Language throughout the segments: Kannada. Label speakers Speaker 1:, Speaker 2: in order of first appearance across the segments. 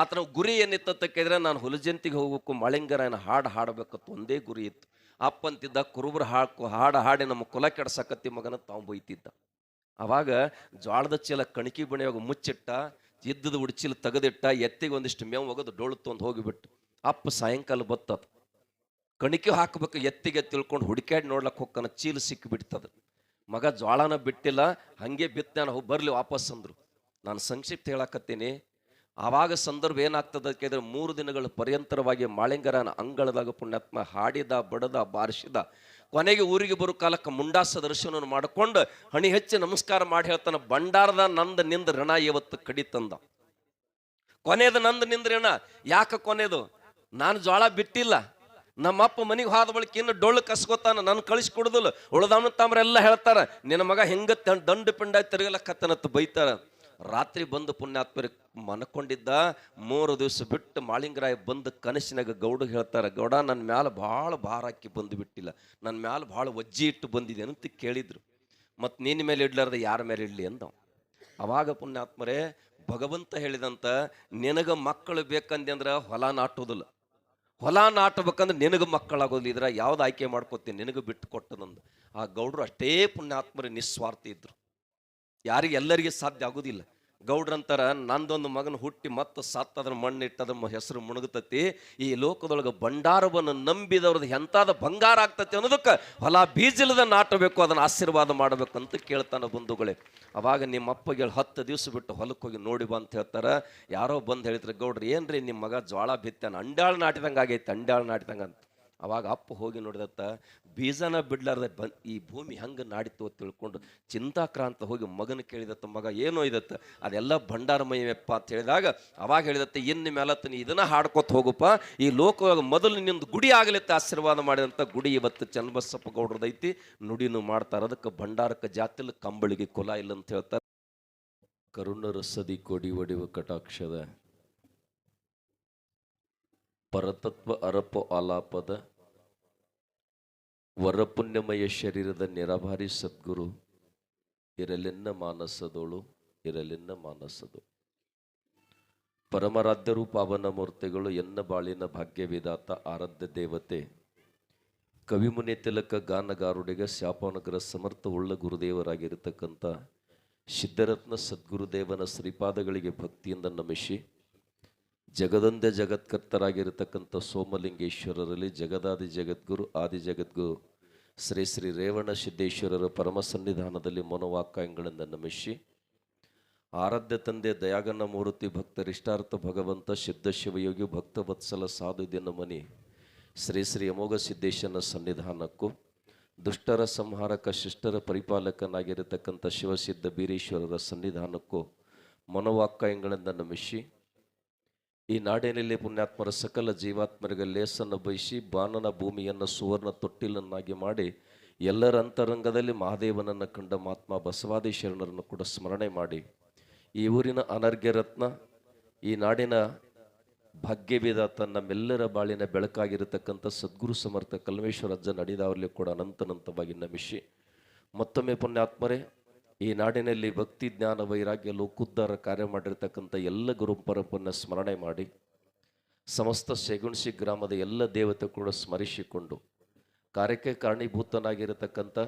Speaker 1: ಆತನ ಗುರಿ ಏನಿತ್ತ ಕೇಳಿದ್ರೆ ನಾನು ಹುಲಜಂತಿಗೆ ಹೋಗ್ಬೇಕು ಮಳಿಂಗರನ ಹಾಡು ಹಾಡಬೇಕತ್ತು ಒಂದೇ ಗುರಿ ಇತ್ತು. ಅಪ್ಪಂತಿದ್ದ ಕುರುಬ್ರ ಹಾಕು ಹಾಡು ಹಾಡಿ ನಮ್ಮ ಕುಲ ಕೆಡ್ಸಕತ್ತಿ ಮಗನ ತಾವು ಬೈತಿದ್ದ. ಅವಾಗ ಜ್ವಾಳದ ಚೀಲ ಕಣಕಿ ಬಣಿಯಾಗ ಮುಚ್ಚಿಟ್ಟ ಇದ್ದದ ಉಡ್ಚಿಲ್ ತೆಗೆದಿಟ್ಟ, ಎತ್ತಿಗೆ ಒಂದಿಷ್ಟು ಮೇವು ಒಗದು ಡೋಳು ತೊಂದು ಹೋಗಿಬಿಟ್ಟು. ಅಪ್ಪ ಸಾಯಂಕಾಲ ಬತ್ತದ. ಕಣಿಕೆ ಹಾಕಬೇಕು ಎತ್ತಿಗೆ ತಿಳ್ಕೊಂಡು ಹುಡುಕ್ಯಾಡಿ ನೋಡ್ಲಕ್ಕೆ ಹೋಗ್ಕನ ಚೀಲ ಸಿಕ್ಕಿಬಿಡ್ತದ ಮಗ ಜ್ವಾಳನ ಬಿಟ್ಟಿಲ್ಲ, ಹಂಗೆ ಬಿತ್ತ ನಾನು ಬರ್ಲಿ ವಾಪಸ್ ಅಂದರು. ನಾನು ಸಂಕ್ಷಿಪ್ತ ಹೇಳಕತ್ತೀನಿ. ಆವಾಗ ಸಂದರ್ಭ ಏನಾಗ್ತದೆ ಕೇಳಿದ್ರೆ ಮೂರು ದಿನಗಳ ಪರ್ಯಂತರವಾಗಿ ಮಾಳಿಂಗರನ ಅಂಗಳದಾಗ ಪುಣ್ಯಾತ್ಮ ಹಾಡಿದ, ಬಡದ, ಬಾರಿಸಿದ, ಕೊನೆಗೆ ಊರಿಗೆ ಬರೋ ಕಾಲಕ್ಕೆ ಮುಂಡಾಸ ದರ್ಶನವನ್ನು ಮಾಡಿಕೊಂಡು ಹಣಿ ಹೆಚ್ಚಿ ನಮಸ್ಕಾರ ಮಾಡಿ ಹೇಳ್ತಾನೆ, ಭಂಡಾರದ ನಂದ ನಿಂದ ಋಣ ಇವತ್ತು ಕಡಿತಂದ ಕೊನೆಯದು ನಿಂದ ರಣ ಯಾಕೆ ಕೊನೆಯದು ನಾನು ಜೋಳ ಬಿಟ್ಟಿಲ್ಲ. ನಮ್ಮಪ್ಪ ಮನೆಗೆ ಹೋದ ಬಳಿಕ ಇನ್ನು ಡೊಳ್ಳು ಕಸ್ಕೋತಾನ ನನ್ನ ಕಳಿಸ್ಕೊಡುದಿಲ್ಲ ಉಳ್ದವನು ತಾಮ್ರೆಲ್ಲ ಹೇಳ್ತಾರ, ನಿನ್ನ ಮಗ ಹೆಂಗ ದಂಡು ಪಿಂಡ ತಿರುಗಲಕ್ಕತ್ತನತ್ತು ಬೈತಾರ. ರಾತ್ರಿ ಬಂದು ಪುಣ್ಯಾತ್ಮರಿ ಮನ್ಕೊಂಡಿದ್ದ, ಮೂರು ದಿವಸ ಬಿಟ್ಟು ಮಾಳಿಂಗರಾಯ ಬಂದು ಕನಸಿನಾಗ ಗೌಡ ಹೇಳ್ತಾರೆ, ಗೌಡ ನನ್ನ ಮ್ಯಾಲ ಭಾಳ ಭಾರ ಹಾಕಿ ಬಂದು ಬಿಟ್ಟಿಲ್ಲ ನನ್ನ ಮ್ಯಾಲ ಭಾಳ ಒಜ್ಜಿ ಇಟ್ಟು ಬಂದಿದೆ ಅಂತ ಕೇಳಿದ್ರು. ಮತ್ತು ನಿನ್ನ ಮೇಲೆ ಇಡ್ಲಾರ್ದ ಯಾರ ಮೇಲೆ ಇಡ್ಲಿ ಅಂದ ಅವಾಗ ಪುಣ್ಯಾತ್ಮರೇ, ಭಗವಂತ ಹೇಳಿದಂತ, ನಿನಗೆ ಮಕ್ಕಳು ಬೇಕಂದೆ ಅಂದ್ರೆ ಹೊಲ ನಾಟೋದಿಲ್ಲ. ಹೊಲ ನಾಟಬೇಕಂದ್ರೆ ನಿನಗೆ ಮಕ್ಕಳಾಗೋದಿಲ್ಲ ಇದ್ರ ಯಾವ್ದು ಆಯ್ಕೆ ಮಾಡ್ಕೋತೀನಿ, ನಿನಗೆ ಬಿಟ್ಟು ಕೊಟ್ಟದಂದು ಆ ಗೌಡ್ರು ಅಷ್ಟೇ ಪುಣ್ಯಾತ್ಮರು ನಿಸ್ವಾರ್ಥಿ ಇದ್ರು. ಯಾರಿಗೆ ಎಲ್ಲರಿಗೆ ಸಾಧ್ಯ ಆಗೋದಿಲ್ಲ. ಗೌಡ್ರಂತಾರ ನಂದೊಂದು ಮಗನ ಹುಟ್ಟಿ ಮತ್ತೆ ಸತ್ತ ಮಣ್ಣಿಟ್ಟದ ಹೆಸರು ಮುಣುಗುತ್ತತಿ ಈ ಲೋಕದೊಳಗೆ ಭಂಡಾರವನ್ನು ನಂಬಿದವ್ರದ್ದು ಎಂತಾದ ಬಂಗಾರ ಆಗ್ತತಿ ಅನ್ನೋದಕ್ಕೆ ಹೊಲ ಬೀಜಲದ ನಾಟಬೇಕು, ಅದನ್ನ ಆಶೀರ್ವಾದ ಮಾಡಬೇಕು ಅಂತ ಕೇಳ್ತಾನೆ ಬಂಧುಗಳೇ. ಅವಾಗ ನಿಮ್ಮ ಅಪ್ಪಗೆ ಹತ್ತು ದಿವಸ ಬಿಟ್ಟು ಹೊಲಕ್ಕೆ ಹೋಗಿ ನೋಡಿ ಬಾ ಅಂತ ಹೇಳ್ತಾರ. ಯಾರೋ ಬಂದು ಹೇಳಿದ್ರೆ, ಗೌಡ್ರಿ, ಏನ್ರಿ ನಿಮ್ಮ ಮಗ ಜ್ವಾಳ ಬಿತ್ತಾನ? ಅಂಡಾಳು ನಾಟಿದಂಗೆ ಆಗೈತೆ ಅಂಡಾಳು ನಾಟಿದಂಗೆ ಅಂತ. ಅವಾಗ ಅಪ್ಪ ಹೋಗಿ ನೋಡಿದತ್ತ ಬೀಜನ ಬಿಡ್ಲಾರ್ದ ಬ ಈ ಭೂಮಿ ಹಂಗೆ ನಾಡಿತ್ತು ಅಂತ ತಿಳ್ಕೊಂಡು ಚಿಂತಾಕ್ರಾಂತ ಹೋಗಿ ಮಗನ ಕೇಳಿದತ್ತ ಮಗ, ಏನೋ ಇದತ್ತ? ಅದೆಲ್ಲ ಭಂಡಾರಮಯಪ್ಪ ಅಂತ ಹೇಳಿದಾಗ, ಅವಾಗ ಹೇಳಿದತ್ತ, ಇನ್ನು ಮೇಲತ್ತ ನೀ ಇದನ್ನ ಹಾಡ್ಕೊತ ಹೋಗಪ್ಪ ಈ ಲೋಕ ಮೊದಲು ನಿಂದು ಗುಡಿ ಆಗಲಿತ್ತ, ಆಶೀರ್ವಾದ ಮಾಡಿದಂಥ ಗುಡಿ ಇವತ್ತು ಚನ್ನಬಸಪ್ಪ ಗೌಡ್ರದೈತಿ ನುಡಿನೂ ಮಾಡ್ತಾರೆ. ಅದಕ್ಕೆ ಭಂಡಾರಕ್ಕೆ ಜಾತಿಲ್ ಕಂಬಳಿಗೆ ಕುಲ ಇಲ್ಲ ಅಂತ ಹೇಳ್ತಾರೆ. ಕರುಣ ಸದಿ ಕೊಡಿ ಒಡಿವ ಕಟಾಕ್ಷದ. ಪರತತ್ವ ಅರಪ ಆಲಾಪದ. ವರಪುಣ್ಯಮಯ ಶರೀರದ ನಿರಭಾರಿ ಸದ್ಗುರು, ಇರಲೆನ್ನ ಮಾನಸದೋಳು, ಇರಲೆನ್ನ ಮಾನಸದು. ಪರಮರಾಧ್ಯರು ಪಾವನ ಮೂರ್ತಿಗಳು ಎನ್ನ ಬಾಳಿನ ಭಾಗ್ಯವಿದಾತ ಆರಾಧ್ಯ ದೇವತೆ, ಕವಿಮುನಿ ತಿಲಕ ಗಾನಗಾರುಡಿಗ ಶಾಪನಗರ ಸಮರ್ಥ ಉಳ್ಳ ಗುರುದೇವರಾಗಿರತಕ್ಕಂಥ ಸಿದ್ಧರತ್ನ ಸದ್ಗುರುದೇವನ ಶ್ರೀಪಾದಗಳಿಗೆ ಭಕ್ತಿಯಿಂದ ನಮಿಸಿ ಜಗದೊಂದೇ ಜಗತ್ಕರ್ತರಾಗಿರತಕ್ಕಂಥ ಸೋಮಲಿಂಗೇಶ್ವರರಲ್ಲಿ ಜಗದಾದಿ ಜಗದ್ಗುರು, ಆದಿ ಜಗದ್ಗುರು, ಶ್ರೀ ಶ್ರೀ ರೇವಣ ಸಿದ್ದೇಶ್ವರರ ಪರಮ ಸನ್ನಿಧಾನದಲ್ಲಿ ನಮಿಸಿ, ಆರಾಧ್ಯ ತಂದೆ ದಯಾಗನ ಮೂರ್ತಿ ಭಕ್ತರಿಷ್ಟಾರ್ಥ ಭಗವಂತ ಸಿದ್ಧ ಶಿವಯೋಗಿ ಭಕ್ತ ವತ್ಸಲ ಸಾಧು ದಿನಮನಿ ಶ್ರೀ ಶ್ರೀ ಅಮೋಘ ಸಿದ್ದೇಶನ ಸನ್ನಿಧಾನಕ್ಕೂ, ದುಷ್ಟರ ಸಂಹಾರಕ ಶಿಷ್ಟರ ಪರಿಪಾಲಕನಾಗಿರತಕ್ಕಂಥ ಶಿವಸಿದ್ಧ ಬೀರೇಶ್ವರರ ಸನ್ನಿಧಾನಕ್ಕೂ ಮನೋವಾಕ್ಯಗಳಿಂದ ನಮಿಸಿ ಈ ನಾಡಿನಲ್ಲಿ ಪುಣ್ಯಾತ್ಮರ ಸಕಲ ಜೀವಾತ್ಮರಿಗೆ ಲೇಸನ್ನು ಬಯಸಿ ಬಾನನ ಭೂಮಿಯನ್ನು ಸುವರ್ಣ ತೊಟ್ಟಿಲನ್ನಾಗಿ ಮಾಡಿ ಎಲ್ಲರ ಅಂತರಂಗದಲ್ಲಿ ಮಹಾದೇವನನ್ನು ಕಂಡ ಮಹಾತ್ಮ ಬಸವಾದಿ ಶರಣರನ್ನು ಕೂಡ ಸ್ಮರಣೆ ಮಾಡಿ. ಈ ಊರಿನ ಅನರ್ಘ್ಯ ರತ್ನ, ಈ ನಾಡಿನ ಭಾಗ್ಯವೇದ ತನ್ನ ಮೆಲ್ಲರ ಬಾಳಿನ ಬೆಳಕಾಗಿರತಕ್ಕಂಥ ಸದ್ಗುರು ಸಮರ್ಥ ಕಲ್ಮೇಶ್ವರ ಅಜ್ಜ ನಡೆದವರಲ್ಲಿ ಕೂಡ ಅನಂತನಂತವಾಗಿ ನಮಿಸಿ. ಮತ್ತೊಮ್ಮೆ ಪುಣ್ಯಾತ್ಮರೇ ಈ ನಾಡಿನಲ್ಲಿ ಭಕ್ತಿ ಜ್ಞಾನ ವೈರಾಗ್ಯ ಲೋಕೋದ್ಧಾರ ಕಾರ್ಯ ಮಾಡಿರ್ತಕ್ಕಂಥ ಎಲ್ಲ ಗುರು ಪರಂಪರನ್ನು ಸ್ಮರಣೆ ಮಾಡಿ, ಸಮಸ್ತ ಶೇಗುಣಸಿ ಗ್ರಾಮದ ಎಲ್ಲ ದೇವತೆ ಕೂಡ ಸ್ಮರಿಸಿಕೊಂಡು, ಕಾರ್ಯಕ್ಕೆ ಕಾರಣೀಭೂತನಾಗಿರತಕ್ಕಂಥ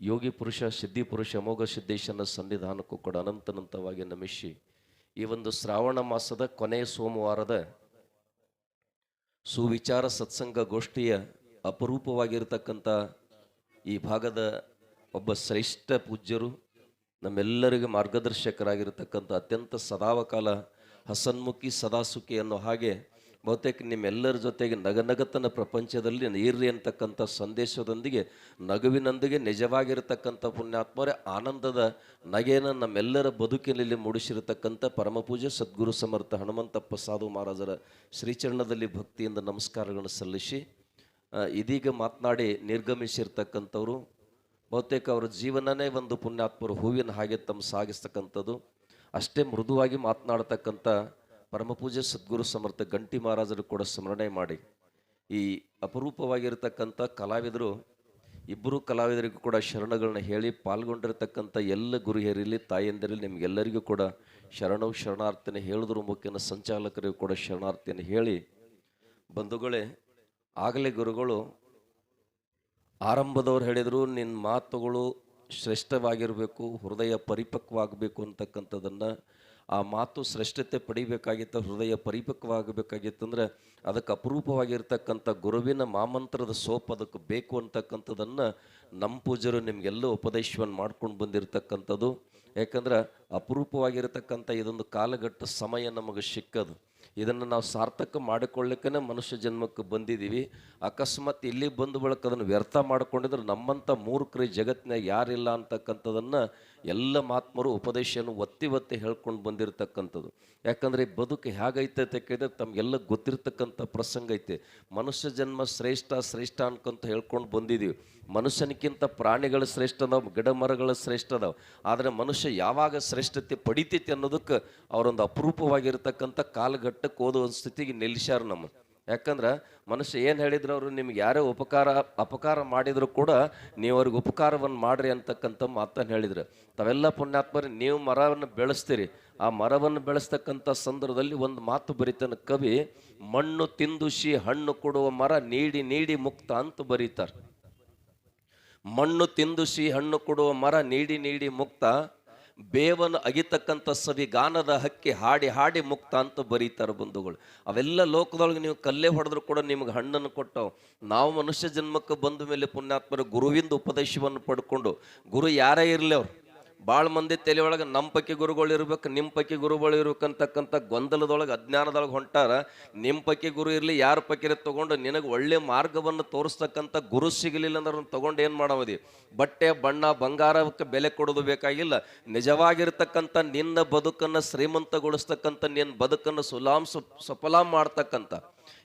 Speaker 1: ಯೋಗಿ ಪುರುಷ, ಸಿದ್ಧಿ ಪುರುಷ ಅಮೋಘ ಸಿದ್ದೇಶನ ಸನ್ನಿಧಾನಕ್ಕೂ ಕೂಡ ಅನಂತನಂತವಾಗಿ ನಮಿಸಿ, ಈ ಒಂದು ಶ್ರಾವಣ ಮಾಸದ ಕೊನೆಯ ಸೋಮವಾರದ ಸುವಿಚಾರ ಸತ್ಸಂಗ ಗೋಷ್ಠಿಯ ಅಪರೂಪವಾಗಿರತಕ್ಕಂಥ ಈ ಭಾಗದ ಒಬ್ಬ ಶ್ರೇಷ್ಠ ಪೂಜ್ಯರು, ನಮ್ಮೆಲ್ಲರಿಗೆ ಮಾರ್ಗದರ್ಶಕರಾಗಿರತಕ್ಕಂಥ ಅತ್ಯಂತ ಸದಾವಕಾಲ ಹಸನ್ಮುಖಿ ಸದಾಸುಖಿ ಅನ್ನೋ ಹಾಗೆ ಬಹುತೇಕ ನಿಮ್ಮೆಲ್ಲರ ಜೊತೆಗೆ ನಗನಗತನ ಪ್ರಪಂಚದಲ್ಲಿ ನೀರ್ರಿ ಅಂತಕ್ಕಂಥ ಸಂದೇಶದೊಂದಿಗೆ, ನಗುವಿನೊಂದಿಗೆ ನಿಜವಾಗಿರತಕ್ಕಂಥ ಪುಣ್ಯಾತ್ಮರೇ ಆನಂದದ ನಗೆಯನ್ನು ನಮ್ಮೆಲ್ಲರ ಬದುಕಿನಲ್ಲಿ ಮೂಡಿಸಿರತಕ್ಕಂಥ ಪರಮಪೂಜೆ ಸದ್ಗುರು ಸಮರ್ಥ ಹನುಮಂತಪ್ಪ ಸಾಧು ಮಹಾರಾಜರ ಶ್ರೀಚರಣದಲ್ಲಿ ಭಕ್ತಿಯಿಂದ ನಮಸ್ಕಾರಗಳನ್ನು ಸಲ್ಲಿಸಿ ಇದೀಗ ಮಾತನಾಡಿ ನಿರ್ಗಮಿಸಿರ್ತಕ್ಕಂಥವ್ರು ಬಹುತೇಕ ಅವರ ಜೀವನನೇ ಒಂದು ಪುಣ್ಯಾತ್ಮರು ಹೂವಿನ ಹಾಗೆ ತಮ್ಮ ಸಾಗಿಸ್ತಕ್ಕಂಥದ್ದು. ಅಷ್ಟೇ ಮೃದುವಾಗಿ ಮಾತನಾಡ್ತಕ್ಕಂಥ ಪರಮಪೂಜೆ ಸದ್ಗುರು ಸಮರ್ಥ ಗಂಟಿ ಮಹಾರಾಜರು ಕೂಡ ಸ್ಮರಣೆ ಮಾಡಿ. ಈ ಅಪರೂಪವಾಗಿರತಕ್ಕಂಥ ಕಲಾವಿದರು, ಇಬ್ಬರು ಕಲಾವಿದರಿಗೂ ಕೂಡ ಶರಣಗಳನ್ನ ಹೇಳಿ ಪಾಲ್ಗೊಂಡಿರತಕ್ಕಂಥ ಎಲ್ಲ ಗುರು ಹಿರಿಲಿ ತಾಯಂದಿರಲಿ ನಿಮಗೆಲ್ಲರಿಗೂ ಕೂಡ ಶರಣವು ಶರಣಾರ್ಥಿನ ಹೇಳಿದ್ರ ಮುಖ್ಯನ ಸಂಚಾಲಕರಿಗೂ ಕೂಡ ಶರಣಾರ್ಥಿಯನ್ನು ಹೇಳಿ, ಬಂಧುಗಳೇ, ಆಗಲೇ ಗುರುಗಳು ಆರಂಭದವ್ರು ಹೇಳಿದರು ನಿನ್ನ ಮಾತುಗಳು ಶ್ರೇಷ್ಠವಾಗಿರಬೇಕು, ಹೃದಯ ಪರಿಪಕ್ವವಾಗಬೇಕು ಅಂತಕ್ಕಂಥದ್ದನ್ನು, ಆ ಮಾತು ಶ್ರೇಷ್ಠತೆ ಪಡಿಬೇಕಾಗಿತ್ತು, ಹೃದಯ ಪರಿಪಕ್ವಾಗಬೇಕಾಗಿತ್ತಂದ್ರೆ ಅದಕ್ಕೆ ಅಪರೂಪವಾಗಿರ್ತಕ್ಕಂಥ ಗುರುವಿನ ಮಾಮಂತ್ರದ ಸೋಪ್ ಅದಕ್ಕೆ ಬೇಕು ಅಂತಕ್ಕಂಥದ್ದನ್ನು ನಮ್ಮ ಪೂಜರು ನಿಮಗೆಲ್ಲ ಉಪದೇಶವನ್ನು ಮಾಡ್ಕೊಂಡು ಬಂದಿರತಕ್ಕಂಥದ್ದು. ಯಾಕಂದ್ರೆ ಅಪರೂಪವಾಗಿರತಕ್ಕಂಥ ಇದೊಂದು ಕಾಲಘಟ್ಟ ಸಮಯ ನಮಗೆ ಸಿಕ್ಕದು. ಇದನ್ನು ನಾವು ಸಾರ್ಥಕ ಮಾಡಿಕೊಳ್ಳಿಕ್ಕೇ ಮನುಷ್ಯ ಜನ್ಮಕ್ಕೆ ಬಂದಿದ್ದೀವಿ. ಅಕಸ್ಮಾತ್ ಇಲ್ಲಿ ಬಂದು ಬಳಕ ಅದನ್ನು ವ್ಯರ್ಥ ಮಾಡಿಕೊಂಡಿದ್ರೆ ನಮ್ಮಂಥ ಮೂರ್ಖರು ಜಗತ್ತಿನ ಯಾರಿಲ್ಲ ಅಂತಕ್ಕಂಥದ್ದನ್ನು ಎಲ್ಲ ಮಾತ್ಮರು ಉಪದೇಶವನ್ನು ಒತ್ತಿ ಒತ್ತಿ ಹೇಳ್ಕೊಂಡು ಬಂದಿರತಕ್ಕಂಥದ್ದು. ಯಾಕಂದರೆ ಬದುಕು ಹೇಗೈತೆ ಅಂತ ಕೇಳಿದ್ರೆ ತಮಗೆಲ್ಲ ಗೊತ್ತಿರ್ತಕ್ಕಂಥ ಪ್ರಸಂಗ ಐತೆ. ಮನುಷ್ಯ ಜನ್ಮ ಶ್ರೇಷ್ಠ ಶ್ರೇಷ್ಠ ಅನ್ಕೊಂತ ಹೇಳ್ಕೊಂಡು ಬಂದಿದ್ದೀವಿ ಮನುಷ್ಯನಿಗಿಂತ ಪ್ರಾಣಿಗಳು ಶ್ರೇಷ್ಠ ಅದಾವೆ, ಗಿಡ ಮರಗಳು ಶ್ರೇಷ್ಠ ಅದಾವೆ. ಆದರೆ ಮನುಷ್ಯ ಯಾವಾಗ ಶ್ರೇಷ್ಠತೆ ಪಡಿತೈತಿ ಅನ್ನೋದಕ್ಕೆ ಅವರೊಂದು ಅಪರೂಪವಾಗಿರ್ತಕ್ಕಂಥ ಕಾಲಘಟ್ಟಕ್ಕೆ ಓದೋ ಒಂದು ಸ್ಥಿತಿಗೆ ನಿಲ್ಲಿಸ್ಯಾರ ನಮ್ಮ. ಯಾಕಂದ್ರೆ ಮನುಷ್ಯ ಏನು ಹೇಳಿದ್ರು ಅವರು, ನಿಮ್ಗೆ ಯಾರೇ ಉಪಕಾರ, ಅಪಕಾರ ಮಾಡಿದರೂ ಕೂಡ ನೀವು ಅವ್ರಿಗೆ ಉಪಕಾರವನ್ನು ಮಾಡ್ರಿ ಅಂತಕ್ಕಂಥ ಮಾತನ್ನು ಹೇಳಿದ್ರು. ತಾವೆಲ್ಲ ಪುಣ್ಯಾತ್ಮರಿ, ನೀವು ಮರವನ್ನು ಬೆಳೆಸ್ತೀರಿ. ಆ ಮರವನ್ನು ಬೆಳೆಸ್ತಕ್ಕಂಥ ಸಂದರ್ಭದಲ್ಲಿ ಒಂದು ಮಾತು ಬರೀತಾನೆ ಕವಿ, ಮಣ್ಣು ತಿಂದುಸಿ ಹಣ್ಣು ಕೊಡುವ ಮರ ನೀಡಿ ನೀಡಿ ಮುಕ್ತ ಅಂತ ಬರೀತಾರೆ. ಮಣ್ಣು ತಿಂದುಸಿ ಹಣ್ಣು ಕೊಡುವ ಮರ ನೀಡಿ ನೀಡಿ ಮುಕ್ತ. ಬೇವನ್ನು ಅಗಿತಕ್ಕಂಥ ಸವಿಗಾನದ ಹಕ್ಕಿ ಹಾಡಿ ಹಾಡಿ ಮುಕ್ತ ಅಂತ ಬರೀತಾರೆ ಬಂಧುಗಳು. ಅವೆಲ್ಲ ಲೋಕದೊಳಗೆ ನೀವು ಕಲ್ಲೇ ಹೊಡೆದ್ರು ಕೂಡ ನಿಮ್ಗೆ ಹಣ್ಣನ್ನು ಕೊಟ್ಟವು. ನಾವು ಮನುಷ್ಯ ಜನ್ಮಕ್ಕೆ ಬಂದ ಮೇಲೆ ಪುಣ್ಯಾತ್ಮರ ಗುರುವಿಂದ ಉಪದೇಶವನ್ನು ಪಡ್ಕೊಂಡು ಗುರು ಯಾರೇ ಇರಲಿ ಅವ್ರು. ಭಾಳ ಮಂದಿ ತಲೆ ಒಳಗೆ ನಮ್ಮ ಪಕ್ಕಿ ಗುರುಗಳು ಇರ್ಬೇಕು ನಿಮ್ಮ ಪಕ್ಕಿ ಗುರುಗಳು ಇರ್ಬೇಕಂತಕ್ಕಂಥ ಗೊಂದಲದೊಳಗೆ ಅಜ್ಞಾನದೊಳಗೆ ಹೊಂಟಾರ ನಿಮ್ಮ ಪಕ್ಕಿ ಗುರು ಇರಲಿ, ಯಾರ ಪಕ್ಕಿರ ತೊಗೊಂಡು ನಿನಗೆ ಒಳ್ಳೆ ಮಾರ್ಗವನ್ನು ತೋರಿಸ್ತಕ್ಕಂಥ ಗುರು ಸಿಗಲಿಲ್ಲ ಅಂದ್ರೆ ತೊಗೊಂಡು ಏನು ಮಾಡೋದಿ ಬಟ್ಟೆ, ಬಣ್ಣ, ಬಂಗಾರಕ್ಕೆ ಬೆಲೆ ಕೊಡೋದು ಬೇಕಾಗಿಲ್ಲ. ನಿಜವಾಗಿರ್ತಕ್ಕಂಥ ನಿನ್ನ ಬದುಕನ್ನು ಶ್ರೀಮಂತಗೊಳಿಸ್ತಕ್ಕಂಥ ನಿನ್ನ ಬದುಕನ್ನು ಸುಲಾಮ್ ಸು ಸಫಲಾಮ್ ಮಾಡ್ತಕ್ಕಂಥ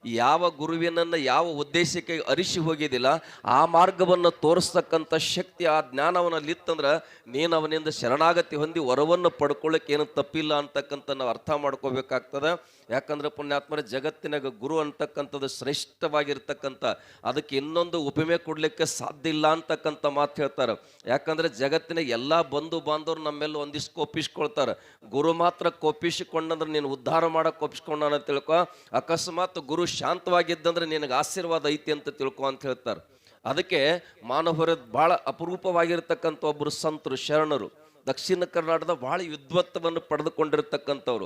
Speaker 1: ಯಾವ ಗುರುವಿನನ್ನು ಯಾವ ಉದ್ದೇಶಕ್ಕೆ ಅರಿಸಿ ಹೋಗಿದ್ದಿಲ್ಲ, ಆ ಮಾರ್ಗವನ್ನು ತೋರಿಸ್ತಕ್ಕಂಥ ಶಕ್ತಿ, ಆ ಜ್ಞಾನವನಲ್ಲಿ ಇತ್ತಂದ್ರೆ ನೀನು ಅವನಿಂದ ಶರಣಾಗತಿ ಹೊಂದಿ ವರವನ್ನು ಪಡ್ಕೊಳ್ಳೋಕೆ ಏನು ತಪ್ಪಿಲ್ಲ ಅಂತಕ್ಕಂಥ ನಾವು ಅರ್ಥ ಮಾಡ್ಕೋಬೇಕಾಗ್ತದೆ. ಯಾಕಂದ್ರೆ ಪುಣ್ಯಾತ್ಮರ ಜಗತ್ತಿನಾಗ ಗುರು ಅಂತಕ್ಕಂಥದ್ದು ಶ್ರೇಷ್ಠವಾಗಿರ್ತಕ್ಕಂಥ, ಅದಕ್ಕೆ ಇನ್ನೊಂದು ಉಪಮೆ ಕೊಡಲಿಕ್ಕೆ ಸಾಧ್ಯ ಇಲ್ಲ ಅಂತಕ್ಕಂಥ ಮಾತು ಹೇಳ್ತಾರೆ. ಯಾಕಂದ್ರೆ ಜಗತ್ತಿನ ಎಲ್ಲ ಬಂಧು ಬಾಂಧವರು ನಮ್ಮೆಲ್ಲ ಒಂದಿಷ್ಟು ಕೋಪಿಸ್ಕೊಳ್ತಾರೆ. ಗುರು ಮಾತ್ರ ಕೋಪಿಸಿಕೊಂಡಂದ್ರೆ ನೀನು ಉದ್ಧಾರ ಮಾಡಕ್ಕೆ ಕೋಪಿಸ್ಕೊಂಡ ತಿಳ್ಕೊ. ಅಕಸ್ಮಾತ್ ಗುರು ಶಾಂತವಾಗಿದ್ದಂದ್ರೆ ನಿನಗೆ ಆಶೀರ್ವಾದ ಐತಿ ಅಂತ ತಿಳ್ಕೊ ಅಂತ ಹೇಳ್ತಾರೆ. ಅದಕ್ಕೆ ಮಾನವರ ಭಾಳ ಅಪರೂಪವಾಗಿರ್ತಕ್ಕಂಥ ಒಬ್ಬರು ಸಂತರು, ಶರಣರು, ದಕ್ಷಿಣ ಕರ್ನಾಟಕದ ಬಹಳ ವಿದ್ವತ್ತವನ್ನು ಪಡೆದುಕೊಂಡಿರ್ತಕ್ಕಂಥವ್ರು.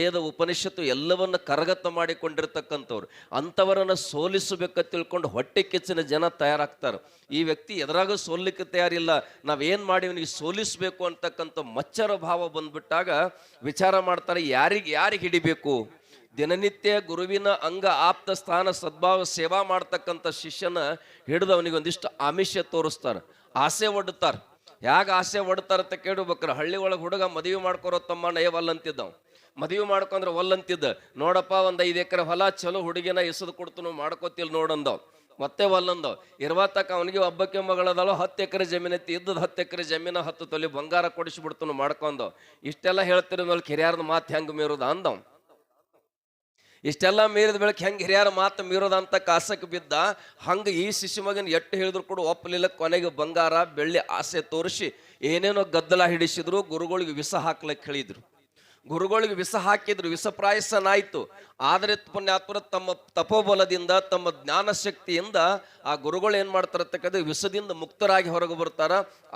Speaker 1: ಏದ ಉಪನಿಷತ್ತು ಎಲ್ಲವನ್ನು ಕರಗತ ಮಾಡಿಕೊಂಡಿರ್ತಕ್ಕಂಥವ್ರು. ಅಂಥವರನ್ನು ಸೋಲಿಸಬೇಕಂತ ತಿಳ್ಕೊಂಡು ಹೊಟ್ಟೆ ಕೆಚ್ಚಿನ ಜನ ತಯಾರಾಗ್ತಾರೆ. ಈ ವ್ಯಕ್ತಿ ಎದುರಾಗ ಸೋಲಿಕ್ಕೆ ತಯಾರಿಲ್ಲ. ನಾವೇನು ಮಾಡಿ ಸೋಲಿಸಬೇಕು ಅಂತಕ್ಕಂಥ ಮಚ್ಚರ ಭಾವ ಬಂದ್ಬಿಟ್ಟಾಗ ವಿಚಾರ ಮಾಡ್ತಾರೆ, ಯಾರಿಗೆ ಯಾರಿಗೆ ಹಿಡಿಬೇಕು? ದಿನನಿತ್ಯ ಗುರುವಿನ ಅಂಗ ಆಪ್ತ ಸ್ಥಾನ ಸದ್ಭಾವ ಸೇವಾ ಮಾಡ್ತಕ್ಕಂಥ ಶಿಷ್ಯನ ಹಿಡಿದು ಅವನಿಗೆ ಒಂದಿಷ್ಟು ಆಮಿಷ ತೋರಿಸ್ತಾರೆ. ಆಸೆ ಒಡ್ತಾರೆ. ಯಾಕೆ ಆಸೆ ಒಡ್ತಾರೆ ಅಂತ ಕೇಳಬೇಕ್ರೆ ಹಳ್ಳಿ ಒಳಗೆ ಹುಡುಗ ಮದುವೆ ಮಾಡ್ಕೊರೋ ತಮ್ಮ ನೈ ಅಂತಿದ್ದವ್ ಮದುವೆ ಮಾಡ್ಕೊಂಡ್ರೆ ಒಲ್ಲಂತಿದ್ದ ನೋಡಪ್ಪ, ಒಂದು ಐದು ಎಕರೆ ಹೊಲ ಚಲೋ ಹುಡುಗಿನ ಎಸದು ಕೊಡ್ತು ಮಾಡ್ಕೋತಿಲ್ ನೋಡಂದವ್. ಮತ್ತೆ ಒಲ್ಲಂದವ್ ಇರ್ವತ್ತಕ್ಕ ಅವನಿಗೆ ಒಬ್ಬಕ್ಕೆ ಮಗಳದಲ್ಲೋ ಹತ್ತು ಎಕರೆ ಜಮೀನ ಐತಿ ಇದ್ದದ ಹತ್ತು ಎಕರೆ ಜಮೀನ ಹತ್ತು ತೊಲಿ ಬಂಗಾರ ಕೊಡಿಸ್ಬಿಡ್ತು ಮಾಡ್ಕೊಂಡವ್. ಇಷ್ಟೆಲ್ಲ ಹೇಳ್ತಿರೋ ಮೇಲೆ ಕಿರಿಯಾರದ ಮಾತು ಹೆಂಗೆ ಮೀರೋದ ಅಂದವ್. ಇಷ್ಟೆಲ್ಲ ಮೀರಿದ ಬೆಳಕ್ ಹೆಂಗೆ ಹಿರಿಯರ ಮಾತು ಮೀರೋದಂತ ಕಾಸಕ್ಕೆ ಬಿದ್ದ, ಹಂಗೆ ಈ ಶಿಶು ಮಗನ ಎಟ್ಟು ಹೇಳಿದ್ರು ಕೂಡ, ಒಪ್ಪಲಿಲ್ಲ, ಕೊನೆಗೆ ಬಂಗಾರ, ಬೆಳ್ಳಿ ಆಸೆ ತೋರಿಸಿ ಏನೇನೋ ಗದ್ದಲ ಹಿಡಿಸಿದ್ರು, ಗುರುಗಳಿಗೆ ವಿಷ ಹಾಕ್ಲಕ್ಕೆ ಹೇಳಿದ್ರು. ಗುರುಗಳಿಗೆ ವಿಷ ಹಾಕಿದ್ರು, ವಿಷ ಪ್ರಾಯಸನಾಯಿತು ಆದರೆ ಪುಣ್ಯಾತ್ಮರ ತಮ್ಮ ತಪೋಬಲದಿಂದ, ತಮ್ಮ ಜ್ಞಾನ ಶಕ್ತಿಯಿಂದ ಆ ಗುರುಗಳು ಏನು ಮಾಡ್ತಾರೆ ಅಂತಕ್ಕಂಥ ವಿಷದಿಂದ ಮುಕ್ತರಾಗಿ ಹೊರಗೆ ಬರ್ತಾರ.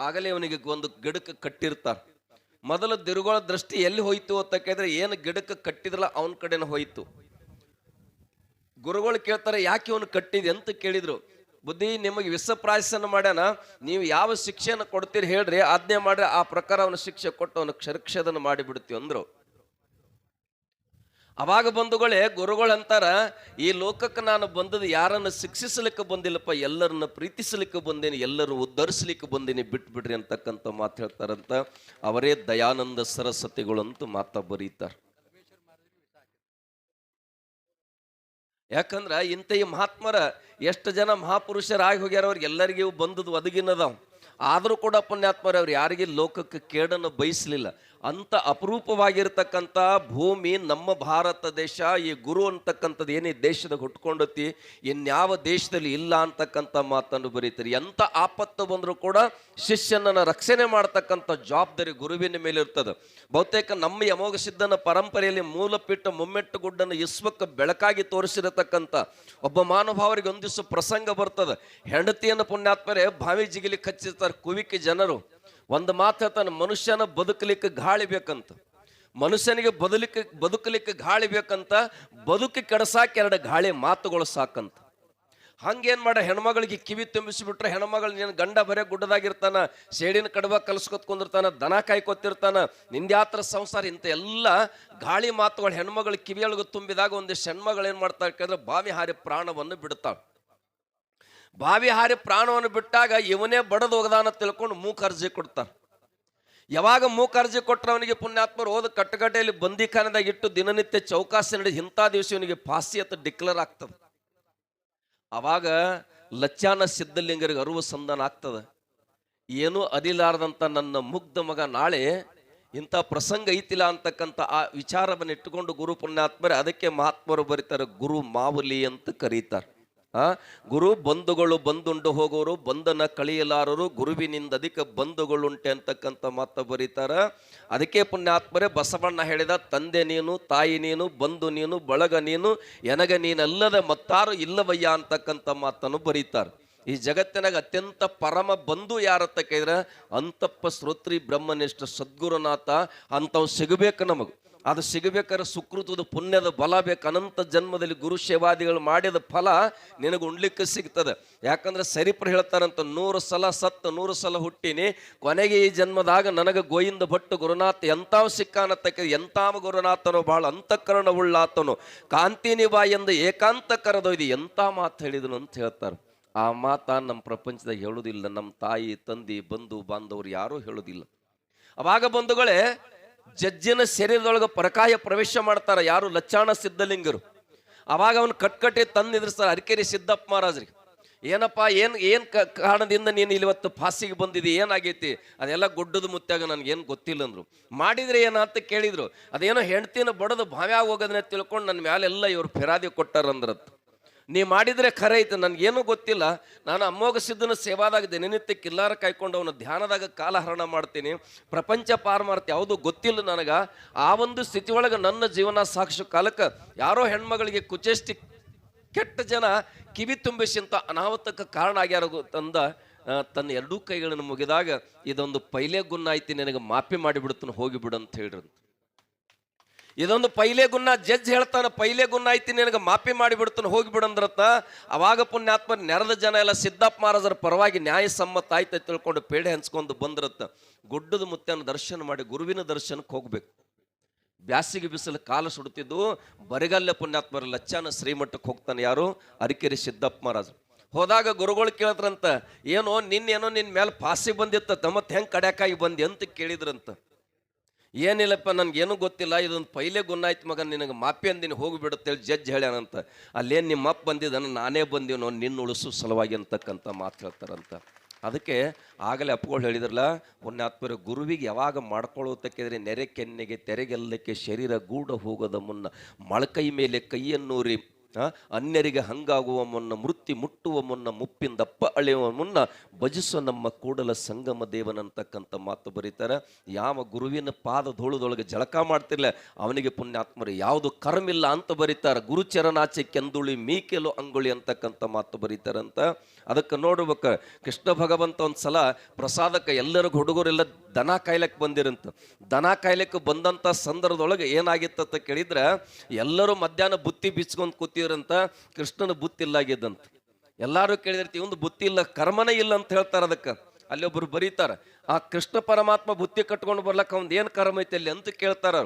Speaker 1: ಆಗಲೇ ಅವನಿಗೆ ಒಂದು ಗಿಡಕ್ಕೆ ಕಟ್ಟಿರ್ತಾರೆ. ಮೊದಲು ದಿರುಗಳ ದೃಷ್ಟಿ ಎಲ್ಲಿ ಹೋಯ್ತು ಅಂತ ಏನು ಗಿಡಕ್ಕೆ ಕಟ್ಟಿದ್ರಲ್ಲ, ಅವನ ಕಡೆನ ಹೋಯ್ತು. ಗುರುಗಳು ಕೇಳ್ತಾರೆ, ಯಾಕೆ ಇವನು ಕಟ್ಟಿದೆ ಅಂತ ಕೇಳಿದ್ರು. ಬುದ್ಧಿ, ನಿಮಗೆ ವಿಷಪ್ರಾಯಸನ ಮಾಡ್ಯಾನ. ನೀವು ಯಾವ ಶಿಕ್ಷೆಯನ್ನು ಕೊಡ್ತೀರಿ ಹೇಳ್ರಿ. ಆಜ್ಞೆ ಮಾಡ್ರಿ. ಆ ಪ್ರಕಾರ ಅವನ ಶಿಕ್ಷೆ ಕೊಟ್ಟು ಅವನ ಕ್ಷರಕ್ಷದನ ಮಾಡಿಬಿಡ್ತೀವಿ ಅಂದ್ರು. ಅವಾಗ ಬಂಧುಗಳೇ, ಗುರುಗಳು ಅಂತಾರ, ಈ ಲೋಕಕ್ಕೆ ನಾನು ಬಂದದ್ದು ಯಾರನ್ನು ಶಿಕ್ಷಿಸಲಿಕ್ಕೆ ಬಂದಿಲ್ಲಪ್ಪ, ಎಲ್ಲರನ್ನ ಪ್ರೀತಿಸಲಿಕ್ಕೆ ಬಂದೇನೆ ಎಲ್ಲರೂ ಉದ್ಧರಿಸಲಿಕ್ಕೆ ಬಂದೀನಿ, ಬಿಟ್ಬಿಡ್ರಿ ಅಂತಕ್ಕಂಥ ಮಾತು ಹೇಳ್ತಾರಂತ ಅವರೇ ದಯಾನಂದ ಸರಸ್ವತಿಗಳು ಅಂತ ಮಾತಾ ಬರೀತಾರೆ. ಯಾಕಂದ್ರ ಇಂಥ ಈ ಮಹಾತ್ಮರ ಎಷ್ಟು ಜನ ಮಹಾಪುರುಷರಾಗಿ ಹೋಗ್ಯಾರ ಅವ್ರಿಗೆ ಎಲ್ಲರಿಗೂ ಬಂದದ್ದು ಒದಗಿನದಾವ್ ಆದರೂ ಕೂಡ ಪುಣ್ಯಾತ್ಮರ ಅವ್ರು ಯಾರಿಗೆ ಲೋಕಕ್ಕೆ ಕೇಡನ್ನು ಬಯಸಲಿಲ್ಲ. ಅಂತ ಅಪರೂಪವಾಗಿರ್ತಕ್ಕಂಥ ಭೂಮಿ ನಮ್ಮ ಭಾರತ ದೇಶ, ಈ ಗುರು ಅಂತಕ್ಕಂಥದ್ದು ಏನೇ ದೇಶದಾಗ ಹುಟ್ಕೊಂಡತಿ, ಇನ್ಯಾವ ದೇಶದಲ್ಲಿ ಇಲ್ಲ ಅಂತಕ್ಕಂಥ ಮಾತನ್ನು ಬರೀತಾರೆ. ಎಂಥ ಆಪತ್ತು ಬಂದರೂ ಕೂಡ ಶಿಷ್ಯನನ್ನು ರಕ್ಷಣೆ ಮಾಡ್ತಕ್ಕಂಥ ಜವಾಬ್ದಾರಿ ಗುರುವಿನ ಮೇಲೆ ಇರ್ತದೆ. ಬಹುತೇಕ ನಮ್ಮ ಯಮೋಗ ಸಿದ್ಧನ ಪರಂಪರೆಯಲ್ಲಿ ಮೂಲಪಿಟ್ಟ ಮುಮ್ಮೆಟ್ಟು ಗುಡ್ಡನ್ನು ಇಸ್ವಕ್ಕೆ ಬೆಳಕಾಗಿ ತೋರಿಸಿರತಕ್ಕಂಥ ಒಬ್ಬ ಮಾನುಭಾವರಿಗೆ ಒಂದಿಸು ಪ್ರಸಂಗ ಬರ್ತದೆ. ಹೆಂಡತಿಯನ್ನು ಪುಣ್ಯಾತ್ಮರೆ ಬಾವಿ ಜಿಗಿಲಿ ಕಚ್ಚಿರ್ತಾರೆ. ಕುವಿಕೆ ಜನರು. ಒಂದು ಮಾತು ಹೇಳ್ತಾನೆ, ಮನುಷ್ಯನ ಬದುಕಲಿಕ್ಕೆ ಗಾಳಿ ಬೇಕಂತ. ಮನುಷ್ಯನಿಗೆ ಬದುಲಿಕ್ಕೆ, ಬದುಕಲಿಕ್ಕೆ ಗಾಳಿ ಬೇಕಂತ, ಬದುಕಿ ಕೆಡಸಾಕ ಎರಡು ಗಾಳಿ ಮಾತುಗಳು ಸಾಕಂತ. ಹಂಗೇನು ಮಾಡ, ಹೆಣ್ಮಗಳಿಗೆ ಕಿವಿ ತುಂಬಿಸಿಬಿಟ್ರೆ ಹೆಣ್ಮಗಳು ನೀನು ಗಂಡ ಬರೇ ಗುಡ್ಡದಾಗಿರ್ತಾನ, ಸೇಡಿನ ಕಡವ ಕಲ್ಸ್ಕೊತ್ ಕುಂದಿರ್ತಾನ, ದನ ಕಾಯ್ಕೊತಿರ್ತಾನ ನಿಂದ್ಯಾತ್ರ ಸಂಸಾರ ಇಂಥ ಎಲ್ಲ ಗಾಳಿ ಮಾತುಗಳು ಹೆಣ್ಮಗಳು ಕಿವಿಯೊಳಗೆ ತುಂಬಿದಾಗ ಒಂದಿಷ್ಟು ಹೆಣ್ಮಗಳು ಏನು ಮಾಡ್ತಾರೆ ಕೇಳಿದ್ರೆ ಬಾವಿ ಹಾರಿ ಪ್ರಾಣವನ್ನು ಬಿಡ್ತಾಳೆ. ಬಾವಿ ಹಾರಿ ಪ್ರಾಣವನ್ನು ಬಿಟ್ಟಾಗ ಇವನೇ ಬಡದು ಹೋಗದಾನ ತಿಳ್ಕೊಂಡು ಮೂಕರ್ಜಿ ಕೊಡ್ತಾರೆ ಯಾವಾಗ ಮೂಕರ್ಜಿ ಕೊಟ್ಟರೆ ಪುಣ್ಯಾತ್ಮರು ಹೋದ ಕಟ್ಟಗಟ್ಟೆಯಲ್ಲಿ ಬಂದಿಖಾನದಾಗ ಇಟ್ಟು ದಿನನಿತ್ಯ ಚೌಕಾಸಿ ನಡೆದು ಇಂಥ ದಿವಸ ಇವನಿಗೆ ಫಾಸಿ ಅಂತ ಡಿಕ್ಲೇರ್ ಆಗ್ತದೆ. ಅವಾಗ ಲಚ್ಚಾನ ಸಿದ್ಧಲಿಂಗರಿಗೆ ಅರಿವು ಸಂಧಾನ ಆಗ್ತದೆ. ಏನೂ ಅರಿಲಾರದಂಥ ನನ್ನ ಮುಗ್ಧ ಮಗ ನಾಳೆ ಇಂಥ ಪ್ರಸಂಗ ಐತಿಲ್ಲ ಅಂತಕ್ಕಂಥ ಆ ವಿಚಾರವನ್ನು ಇಟ್ಟುಕೊಂಡು ಗುರು ಪುಣ್ಯಾತ್ಮರೇ ಅದಕ್ಕೆ ಮಹಾತ್ಮರು ಬರೀತಾರೆ ಗುರು ಮಾವುಲಿ ಅಂತ ಕರೀತಾರೆ. ಗುರು, ಬಂಧುಗಳು ಬಂದುಂಡು ಹೋಗೋರು, ಬಂಧನ ಕಳಿಯಲಾರರು, ಗುರುವಿನಿಂದ ಅಧಿಕ ಬಂಧುಗಳುಂಟೆ ಅಂತಕ್ಕಂಥ ಮಾತ ಬರೀತಾರ. ಅದಕ್ಕೆ ಪುಣ್ಯಾತ್ಮರೇ, ಬಸವಣ್ಣ ಹೇಳಿದ, ತಂದೆ ನೀನು, ತಾಯಿ ನೀನು, ಬಂಧು ನೀನು, ಬಳಗ ನೀನು, ಎನಗ ನೀನಲ್ಲದ ಮತ್ತಾರು ಇಲ್ಲವಯ್ಯ ಅಂತಕ್ಕಂಥ ಮಾತನ್ನು ಬರೀತಾರೆ. ಈ ಜಗತ್ತಿನಾಗ ಅತ್ಯಂತ ಪರಮ ಬಂಧು ಯಾರತ್ತ ಕೇಳಿದ್ರೆ, ಅಂತಪ್ಪ ಶ್ರೋತ್ರಿ ಬ್ರಹ್ಮನಿಷ್ಠ ಸದ್ಗುರುನಾಥ ಅಂಥವು ಸಿಗಬೇಕು ನಮಗೆ. ಅದು ಸಿಗಬೇಕಾದ್ರೆ ಸುಕೃತದ ಪುಣ್ಯದ ಬಲ ಬೇಕು. ಅನಂತ ಜನ್ಮದಲ್ಲಿ ಗುರು ಸೇವಾದಿಗಳು ಮಾಡಿದ ಫಲ ನಿನಗೆ ಉಣ್ಲಿಕ್ಕೆ ಸಿಗ್ತದೆ. ಯಾಕಂದ್ರೆ ಸರಿಪ್ರ ಹೇಳ್ತಾರಂತ, ನೂರು ಸಲ ಸತ್ತು, ನೂರು ಸಲ ಹುಟ್ಟಿನಿ. ಕೊನೆಗೆ ಈ ಜನ್ಮದಾಗ ನನಗೆ ಗೋಯಿಂದ ಭಟ್ಟು ಗುರುನಾಥ ಎಂತಾವ್ ಸಿಕ್ಕಾನತಕ್ಕ ಎಂತಾವ ಗುರುನಾಥನು ಬಹಳ ಅಂತಃಕರಣ ಉಳ್ಳಾತನು ಕಾಂತಿನಿ ಎಂದು ಏಕಾಂತ ಕರೆದೊಯ್ದು ಎಂಥ ಮಾತು ಹೇಳಿದನು ಅಂತ ಹೇಳ್ತಾರೆ. ಆ ಮಾತ ನಮ್ಮ ಪ್ರಪಂಚದಾಗ ಹೇಳುವುದಿಲ್ಲ ನಮ್ಮ ತಾಯಿ, ತಂದೆ, ಬಂಧು, ಬಾಂಧವರು ಯಾರೂ ಹೇಳೋದಿಲ್ಲ. ಅವಾಗ ಬಂಧುಗಳೇ ಜಜ್ಜಿನ ಶರೀರದೊಳಗೆ ಪರಕಾಯ ಪ್ರವೇಶ ಮಾಡ್ತಾರ. ಯಾರು ಲಚ್ಚಾಣ ಸಿದ್ಧಲಿಂಗರು. ಅವಾಗ ಅವನು ಕಟ್ಕಟ್ಟೆ ತಂದು ನಿದ್ರಿಸ್ತಾರೆ. ಅರಕೆರೆ ಸಿದ್ದಪ್ಪ ಮಹಾರಾಜ್ರಿಗೆ. ಏನಪ್ಪ, ಏನ್ ಏನ್ ಕಾರಣದಿಂದ ನೀನು ಇವತ್ತು ಫಾಸಿಗೆ ಬಂದಿದೆ? ಏನಾಗೈತಿ? ಅದೆಲ್ಲ ಗುಡ್ಡದ ಮುತ್ಯಾಗ ನನಗೇನು ಗೊತ್ತಿಲ್ಲ ಅಂದ್ರು. ಮಾಡಿದ್ರೆ ಏನಂತ ಕೇಳಿದ್ರು. ಅದೇನೋ ಹೆಂಡ್ತಿನ ಬಡದು ಭಾವ್ಯಾಗ ಹೋಗೋದನ್ನ ತಿಳ್ಕೊಂಡು ನನ್ನ ಮ್ಯಾಲೆಲ್ಲ ಇವ್ರು ಫಿರಾದಿ ಕೊಟ್ಟಾರಂದ್ರತ್. ನೀ ಮಾಡಿದರೆ ಖರೆ ಐತೆ, ನನಗೇನು ಗೊತ್ತಿಲ್ಲ. ನಾನು ಅಮ್ಮೋಗ ಸಿದ್ಧನ ಸೇವಾದಾಗ ದಿನನಿತ್ಯ ಕಿಲ್ಲಾರ ಕಾಯ್ಕೊಂಡು ಅವನ ಧ್ಯಾನದಾಗ ಕಾಲಹರಣ ಮಾಡ್ತೀನಿ. ಪ್ರಪಂಚ ಪಾರಮಾರ್ಥ ಯಾವುದು ಗೊತ್ತಿಲ್ಲ ನನಗೆ. ಆ ಒಂದು ಸ್ಥಿತಿ ಒಳಗೆ ನನ್ನ ಜೀವನ ಸಾಕ್ಷ ಕಾಲಕ್ಕೆ ಯಾರೋ ಹೆಣ್ಮಗಳಿಗೆ ಕುಚೇಷ್ಟಿ ಕೆಟ್ಟ ಜನ ಕಿವಿ ತುಂಬಿಸಿಂತ ಅನಾಹುತಕ್ಕೆ ಕಾರಣ ಆಗ್ಯಾರ ತಂದ ತನ್ನ ಎರಡೂ ಕೈಗಳನ್ನು ಮುಗಿದಾಗ ಇದೊಂದು ಪೈಲೆ ಗುಣ ಐತಿ ನಿನಗೆ ಮಾಪಿ ಮಾಡಿಬಿಡ್ತಾನೆ, ಹೋಗಿಬಿಡು ಅಂತ ಹೇಳ್ರಂತ. ಇದೊಂದು ಪೈಲೆ ಗುಣ ಜಜ್ ಹೇಳ್ತಾನೆ, ಪೈಲೆ ಗುಣ ಐತಿ, ನಿನಗೆ ಮಾಪಿ ಮಾಡಿಬಿಡ್ತಾನೆ ಹೋಗಿಬಿಡಂದ್ರತ್ತ ಅವಾಗ ಪುಣ್ಯಾತ್ಮ ನೆರೆದ ಜನ ಎಲ್ಲ ಸಿದ್ದಪ್ಪ ಮಹಾರಾಜರ ಪರವಾಗಿ ನ್ಯಾಯಸಮ್ಮತ ಆಯ್ತು ತಿಳ್ಕೊಂಡು ಪೇಡೆ ಹಂಚ್ಕೊಂಡು ಬಂದ್ರತ್ತ. ಗುಡ್ಡದ ಮುತ್ತನ ದರ್ಶನ ಮಾಡಿ ಗುರುವಿನ ದರ್ಶನಕ್ಕೆ ಹೋಗ್ಬೇಕು. ಬ್ಯಾಸಿಗೆ ಬಿಸಿಲು ಕಾಲ ಸುಡುತ್ತಿದ್ದು ಬರಿಗಲ್ಲೆ ಪುಣ್ಯಾತ್ಮರ ಲಚ್ಚಾನ ಶ್ರೀಮಠಕ್ಕೆ ಹೋಗ್ತಾನೆ ಯಾರು? ಅರಿಕೆರೆ ಸಿದ್ದಪ್ಪ ಮಹಾರಾಜ್ ಹೋದಾಗ ಗುರುಗಳು ಕೇಳಿದ್ರಂತ, ಏನೋ ನಿನ್ನೇನೋ ನಿನ್ನ ಮೇಲೆ ಪಾಸಿ ಬಂದಿತ್ತ ತಮ್ಮತ್ತೆ ಹೆಂಗೆ ಕಡ್ಯಾಕಾಗಿ ಬಂದಿ ಅಂತ ಕೇಳಿದ್ರಂತ. ಏನಿಲ್ಲಪ್ಪ, ನನಗೇನು ಗೊತ್ತಿಲ್ಲ, ಇದೊಂದು ಪೈಲೆ ಗುಣ ಆಯ್ತು ಮಗ ನಿನಗೆ ಮಾಪಿ ಅಂದಿನ ಹೋಗಿಬಿಡುತ್ತೇಳಿ ಜಡ್ಜ್ ಹೇಳ್ಯಾನಂತ. ಅಲ್ಲೇನು ನಿಮ್ಮ ಅಪ್ಪ ಬಂದಿದ್ದಾನೆ ನಾನೇ ಬಂದೀವನೋ ನಿನ್ನ ಉಳಿಸು ಸಲುವಾಗಿ ಅಂತಕ್ಕಂಥ ಮಾತು ಹೇಳ್ತಾರಂತ. ಅದಕ್ಕೆ ಆಗಲೇ ಅಪ್ಪಗಳು ಹೇಳಿದ್ರಲ್ಲ, ಪುಣ್ಯಾತ್ಮರ ಗುರುವಿಗೆ ಯಾವಾಗ ಮಾಡ್ಕೊಳ್ಳೋತಕ್ಕಿದ್ರೆ ನೆರೆ ಕೆನ್ನೆಗೆ, ತೆರೆಗೆಲ್ಲಕ್ಕೆ ಶರೀರ ಗೂಡ ಹೋಗೋದ ಮುನ್ನ ಮಳಕೈ ಮೇಲೆ ಕೈಯನ್ನೂರಿ ಅನ್ಯರಿಗೆ ಹಂಗಾಗುವ ಮುನ್ನ, ಮೃತ್ಯು ಮುಟ್ಟುವ ಮುನ್ನ ಮುಪ್ಪಿಂದಪ್ಪ ಅಳೆಯುವ ಮುನ್ನ ಭಜಿಸುವ ನಮ್ಮ ಕೂಡಲ ಸಂಗಮ ದೇವನಂತಕ್ಕಂಥ ಮಾತು ಬರೀತಾರೆ. ಯಾವ ಗುರುವಿನ ಪಾದ ಧೂಳದೊಳಗೆ ಜಳಕ ಮಾಡ್ತಿರ್ಲ, ಅವನಿಗೆ ಪುಣ್ಯಾತ್ಮರು ಯಾವುದು ಕರ್ಮಿಲ್ಲ ಅಂತ ಬರೀತಾರೆ. ಗುರುಚರಣಾಚೆ ಕೆಂದುಳಿ ಮೀಕೆಲು ಅಂಗುಳಿ ಅಂತಕ್ಕಂಥ ಮಾತು ಬರೀತಾರಂತ ಅದಕ್ಕೆ ನೋಡ್ಬೇಕು, ಕೃಷ್ಣ ಭಗವಂತ ಒಂದು ಸಲ ಪ್ರಸಾದಕ್ಕೆ ಎಲ್ಲರಿಗೂ ಹುಡುಗರೆಲ್ಲ ದನ ಕಾಯ್ಲಕ್ಕೆ ಬಂದಿರಂತ. ದನ ಕಾಯ್ಲಕ್ಕೆ ಬಂದಂಥ ಸಂದರ್ಭದೊಳಗೆ ಏನಾಗಿತ್ತಂತ ಕೇಳಿದ್ರೆ, ಎಲ್ಲರೂ ಮಧ್ಯಾಹ್ನ ಬುತ್ತಿ ಬಿಚ್ಕೊಂಡು ಕೂತಿದ್ರಂತ ಕೃಷ್ಣನ ಬುತ್ತಿ ಇಲ್ಲಾಗಿದ್ದಂತ. ಎಲ್ಲರೂ ಕೇಳಿದಿರ್ತಿ ಒಂದು ಬುತ್ತಿ ಇಲ್ಲ, ಕರ್ಮನೇ ಇಲ್ಲ ಅಂತ ಹೇಳ್ತಾರ ಅದಕ್ಕೆ. ಅಲ್ಲಿ ಒಬ್ರು ಬರೀತಾರ, ಆ ಕೃಷ್ಣ ಪರಮಾತ್ಮ ಬುತ್ತಿ ಕಟ್ಕೊಂಡು ಬರ್ಲಕ್ಕ ಅವ್ನ್ ಏನ್ ಕರ್ಮ ಐತೆ ಅಲ್ಲಿ ಅಂತ ಕೇಳ್ತಾರ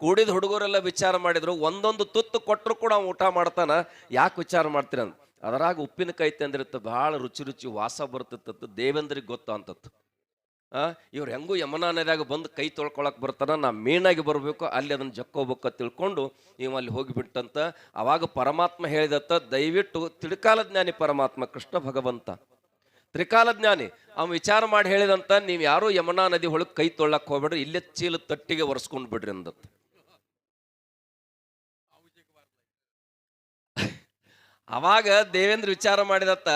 Speaker 1: ಕೂಡಿದ ಹುಡುಗರೆಲ್ಲ ವಿಚಾರ ಮಾಡಿದ್ರು, ಒಂದೊಂದು ತುತ್ತು ಕೊಟ್ಟರು ಕೂಡ ಅವ್ನು ಊಟ ಮಾಡ್ತಾನ, ಯಾಕೆ ವಿಚಾರ ಮಾಡ್ತೀರ ಅದರಾಗ ಉಪ್ಪಿನಕಾಯಿ ತಂದಿರುತ್ತೆ ಬಹಳ ರುಚಿ ರುಚಿ ವಾಸ ಬರ್ತಿತ್ತು ದೇವೇಂದ್ರಿಗೆ ಗೊತ್ತು ಅಂತತ್ತು ಇವ್ರು ಹೆಂಗೂ ಯಮುನಾ ನದಿಯಾಗ ಬಂದು ಕೈ ತೊಳ್ಕೊಳಕ್ಕೆ ಬರ್ತಾನ, ನಾ ಮೇನಾಗಿ ಬರಬೇಕು, ಅಲ್ಲಿ ಅದನ್ನ ಜಕ್ಕೋಬೇಕು ತಿಳ್ಕೊಂಡು ನೀವು ಅಲ್ಲಿ ಹೋಗಿಬಿಟ್ಟಂತ. ಅವಾಗ ಪರಮಾತ್ಮ ಹೇಳಿದತ್ತ, ದಯವಿಟ್ಟು ತಿಳ್ಕಾಲ ಜ್ಞಾನಿ ಪರಮಾತ್ಮ, ಕೃಷ್ಣ ಭಗವಂತ. ತ್ರಿಕಾಲ ಜ್ಞಾನಿ ವಿಚಾರ ಮಾಡಿ ಹೇಳಿದಂತ, ನೀವು ಯಾರು ಯಮುನಾ ನದಿ ಒಳಗೆ ಕೈ ತೊಳ್ಳಕ್ ಹೋಗ್ಬಿಡ್ರಿ, ಇಲ್ಲೇ ಚೀಲ ತಟ್ಟಿಗೆ ಒರೆಸ್ಕೊಂಡ್ ಬಿಡ್ರಿ ಅಂದತ್ತ. ಅವಾಗ ದೇವೇಂದ್ರ ವಿಚಾರ ಮಾಡಿದತ್ತ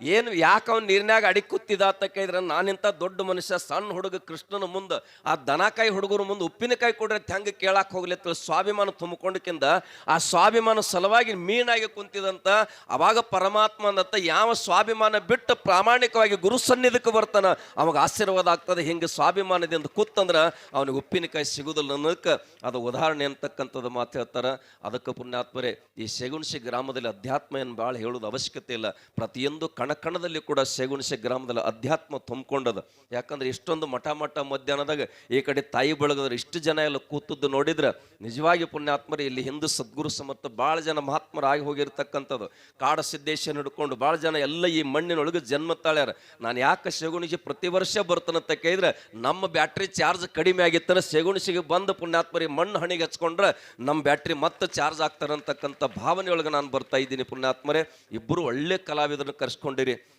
Speaker 1: ಏನು ಯಾಕೆ ಅವ್ನು ನೀರಿನಾಗ ಅಡಿ ಕೂತಿದ ಅಂತ ಕೇಳಿದ್ರೆ ನಾನಿಂತ ದೊಡ್ಡ ಮನುಷ್ಯ, ಸಣ್ಣ ಹುಡುಗ ಕೃಷ್ಣನ ಮುಂದೆ, ಆ ದನಕಾಯಿ ಹುಡುಗರ ಮುಂದೆ ಉಪ್ಪಿನಕಾಯಿ ಕೊಡ್ರೆ ಹೆಂಗೆ ಕೇಳಕ್ಕೆ ಹೋಗ್ಲಿತ್ತು ಸ್ವಾಭಿಮಾನ ತುಂಬಿಕೊಂಡಕ್ಕಿಂತ ಆ ಸ್ವಾಭಿಮಾನ ಸಲುವಾಗಿ ಮೀನಾಗಿ ಕುಂತಿದಂತ ಅವಾಗ ಪರಮಾತ್ಮ ಅಂದತ್ತ ಯಾವ ಸ್ವಾಭಿಮಾನ ಬಿಟ್ಟು ಪ್ರಾಮಾಣಿಕವಾಗಿ ಗುರು ಸನ್ನಿಧಕ್ಕೆ ಬರ್ತಾನ, ಅವಾಗ ಆಶೀರ್ವಾದ ಆಗ್ತದೆ. ಹಿಂಗೆ ಸ್ವಾಭಿಮಾನದಿಂದ ಕೂತಂದ್ರೆ ಅವನಿಗೆ ಉಪ್ಪಿನಕಾಯಿ ಸಿಗುದಿಲ್ಲ ಅನ್ನೋದಕ್ಕೆ ಅದು ಉದಾಹರಣೆ ಅಂತಕ್ಕಂಥದ್ದು ಮಾತು ಹೇಳ್ತಾರೆ. ಅದಕ್ಕೆ ಪುಣ್ಯಾತ್ಮರೇ, ಈ ಶಗುಣಸಿ ಗ್ರಾಮದಲ್ಲಿ ಅಧ್ಯಾತ್ಮ ಏನು ಭಾಳ ಹೇಳೋದು ಅವಶ್ಯಕತೆ ಇಲ್ಲ. ಪ್ರತಿಯೊಂದು ಕಣ ಕಣದಲ್ಲಿ ಕೂಡ ಸೇಗುಣಿಸೆ ಗ್ರಾಮದಲ್ಲಿ ಅಧ್ಯಾತ್ಮ ತುಂಬಿಕೊಂಡದ. ಯಾಕಂದ್ರೆ ಇಷ್ಟೊಂದು ಮಠ ಮಠ ಮಧ್ಯಾಹ್ನದಾಗ ಈ ಕಡೆ ತಾಯಿ ಬೆಳಗದ್ರ ಇಷ್ಟು ಜನ ಎಲ್ಲ ಕೂತದ್ದು ನೋಡಿದ್ರೆ ನಿಜವಾಗಿ ಪುಣ್ಯಾತ್ಮರು, ಇಲ್ಲಿ ಹಿಂದೂ ಸದ್ಗುರು ಸಮರ್ಥ ಭಾಳ ಜನ ಮಹಾತ್ಮರಾಗಿ ಹೋಗಿರ್ತಕ್ಕಂಥದ್ದು. ಕಾಡ ಸಿದ್ದೇಶ ಹಿಡ್ಕೊಂಡು ಭಾಳ ಜನ ಎಲ್ಲ ಈ ಮಣ್ಣಿನೊಳಗೆ ಜನ್ಮ ತಾಳ್ಯಾರ ನಾನು ಯಾಕೆ ಶಗುಣಿಸಿ ಪ್ರತಿ ವರ್ಷ ಬರ್ತಾನಂತ ಕೇಳಿದ್ರೆ ನಮ್ಮ ಬ್ಯಾಟ್ರಿ ಚಾರ್ಜ್ ಕಡಿಮೆ ಆಗಿತ್ತಂದ್ರೆ ಸೇಗುಣಿಸಿಗೆ ಬಂದು ಪುಣ್ಯಾತ್ಮರಿ ಮಣ್ಣು ಹಣಿಗೆ ಹಚ್ಕೊಂಡ್ರೆ ನಮ್ಮ ಬ್ಯಾಟ್ರಿ ಮತ್ತೆ ಚಾರ್ಜ್ ಆಗ್ತಾರಂತಕ್ಕಂಥ ಭಾವನೆಯೊಳಗೆ ನಾನು ಬರ್ತಾ ಇದ್ದೀನಿ ಪುಣ್ಯಾತ್ಮರೇ. ಇಬ್ಬರು ಒಳ್ಳೆ ಕಲಾವಿದರನ್ನು ಕರ್ಸ್ಕೊಂಡಿರಿ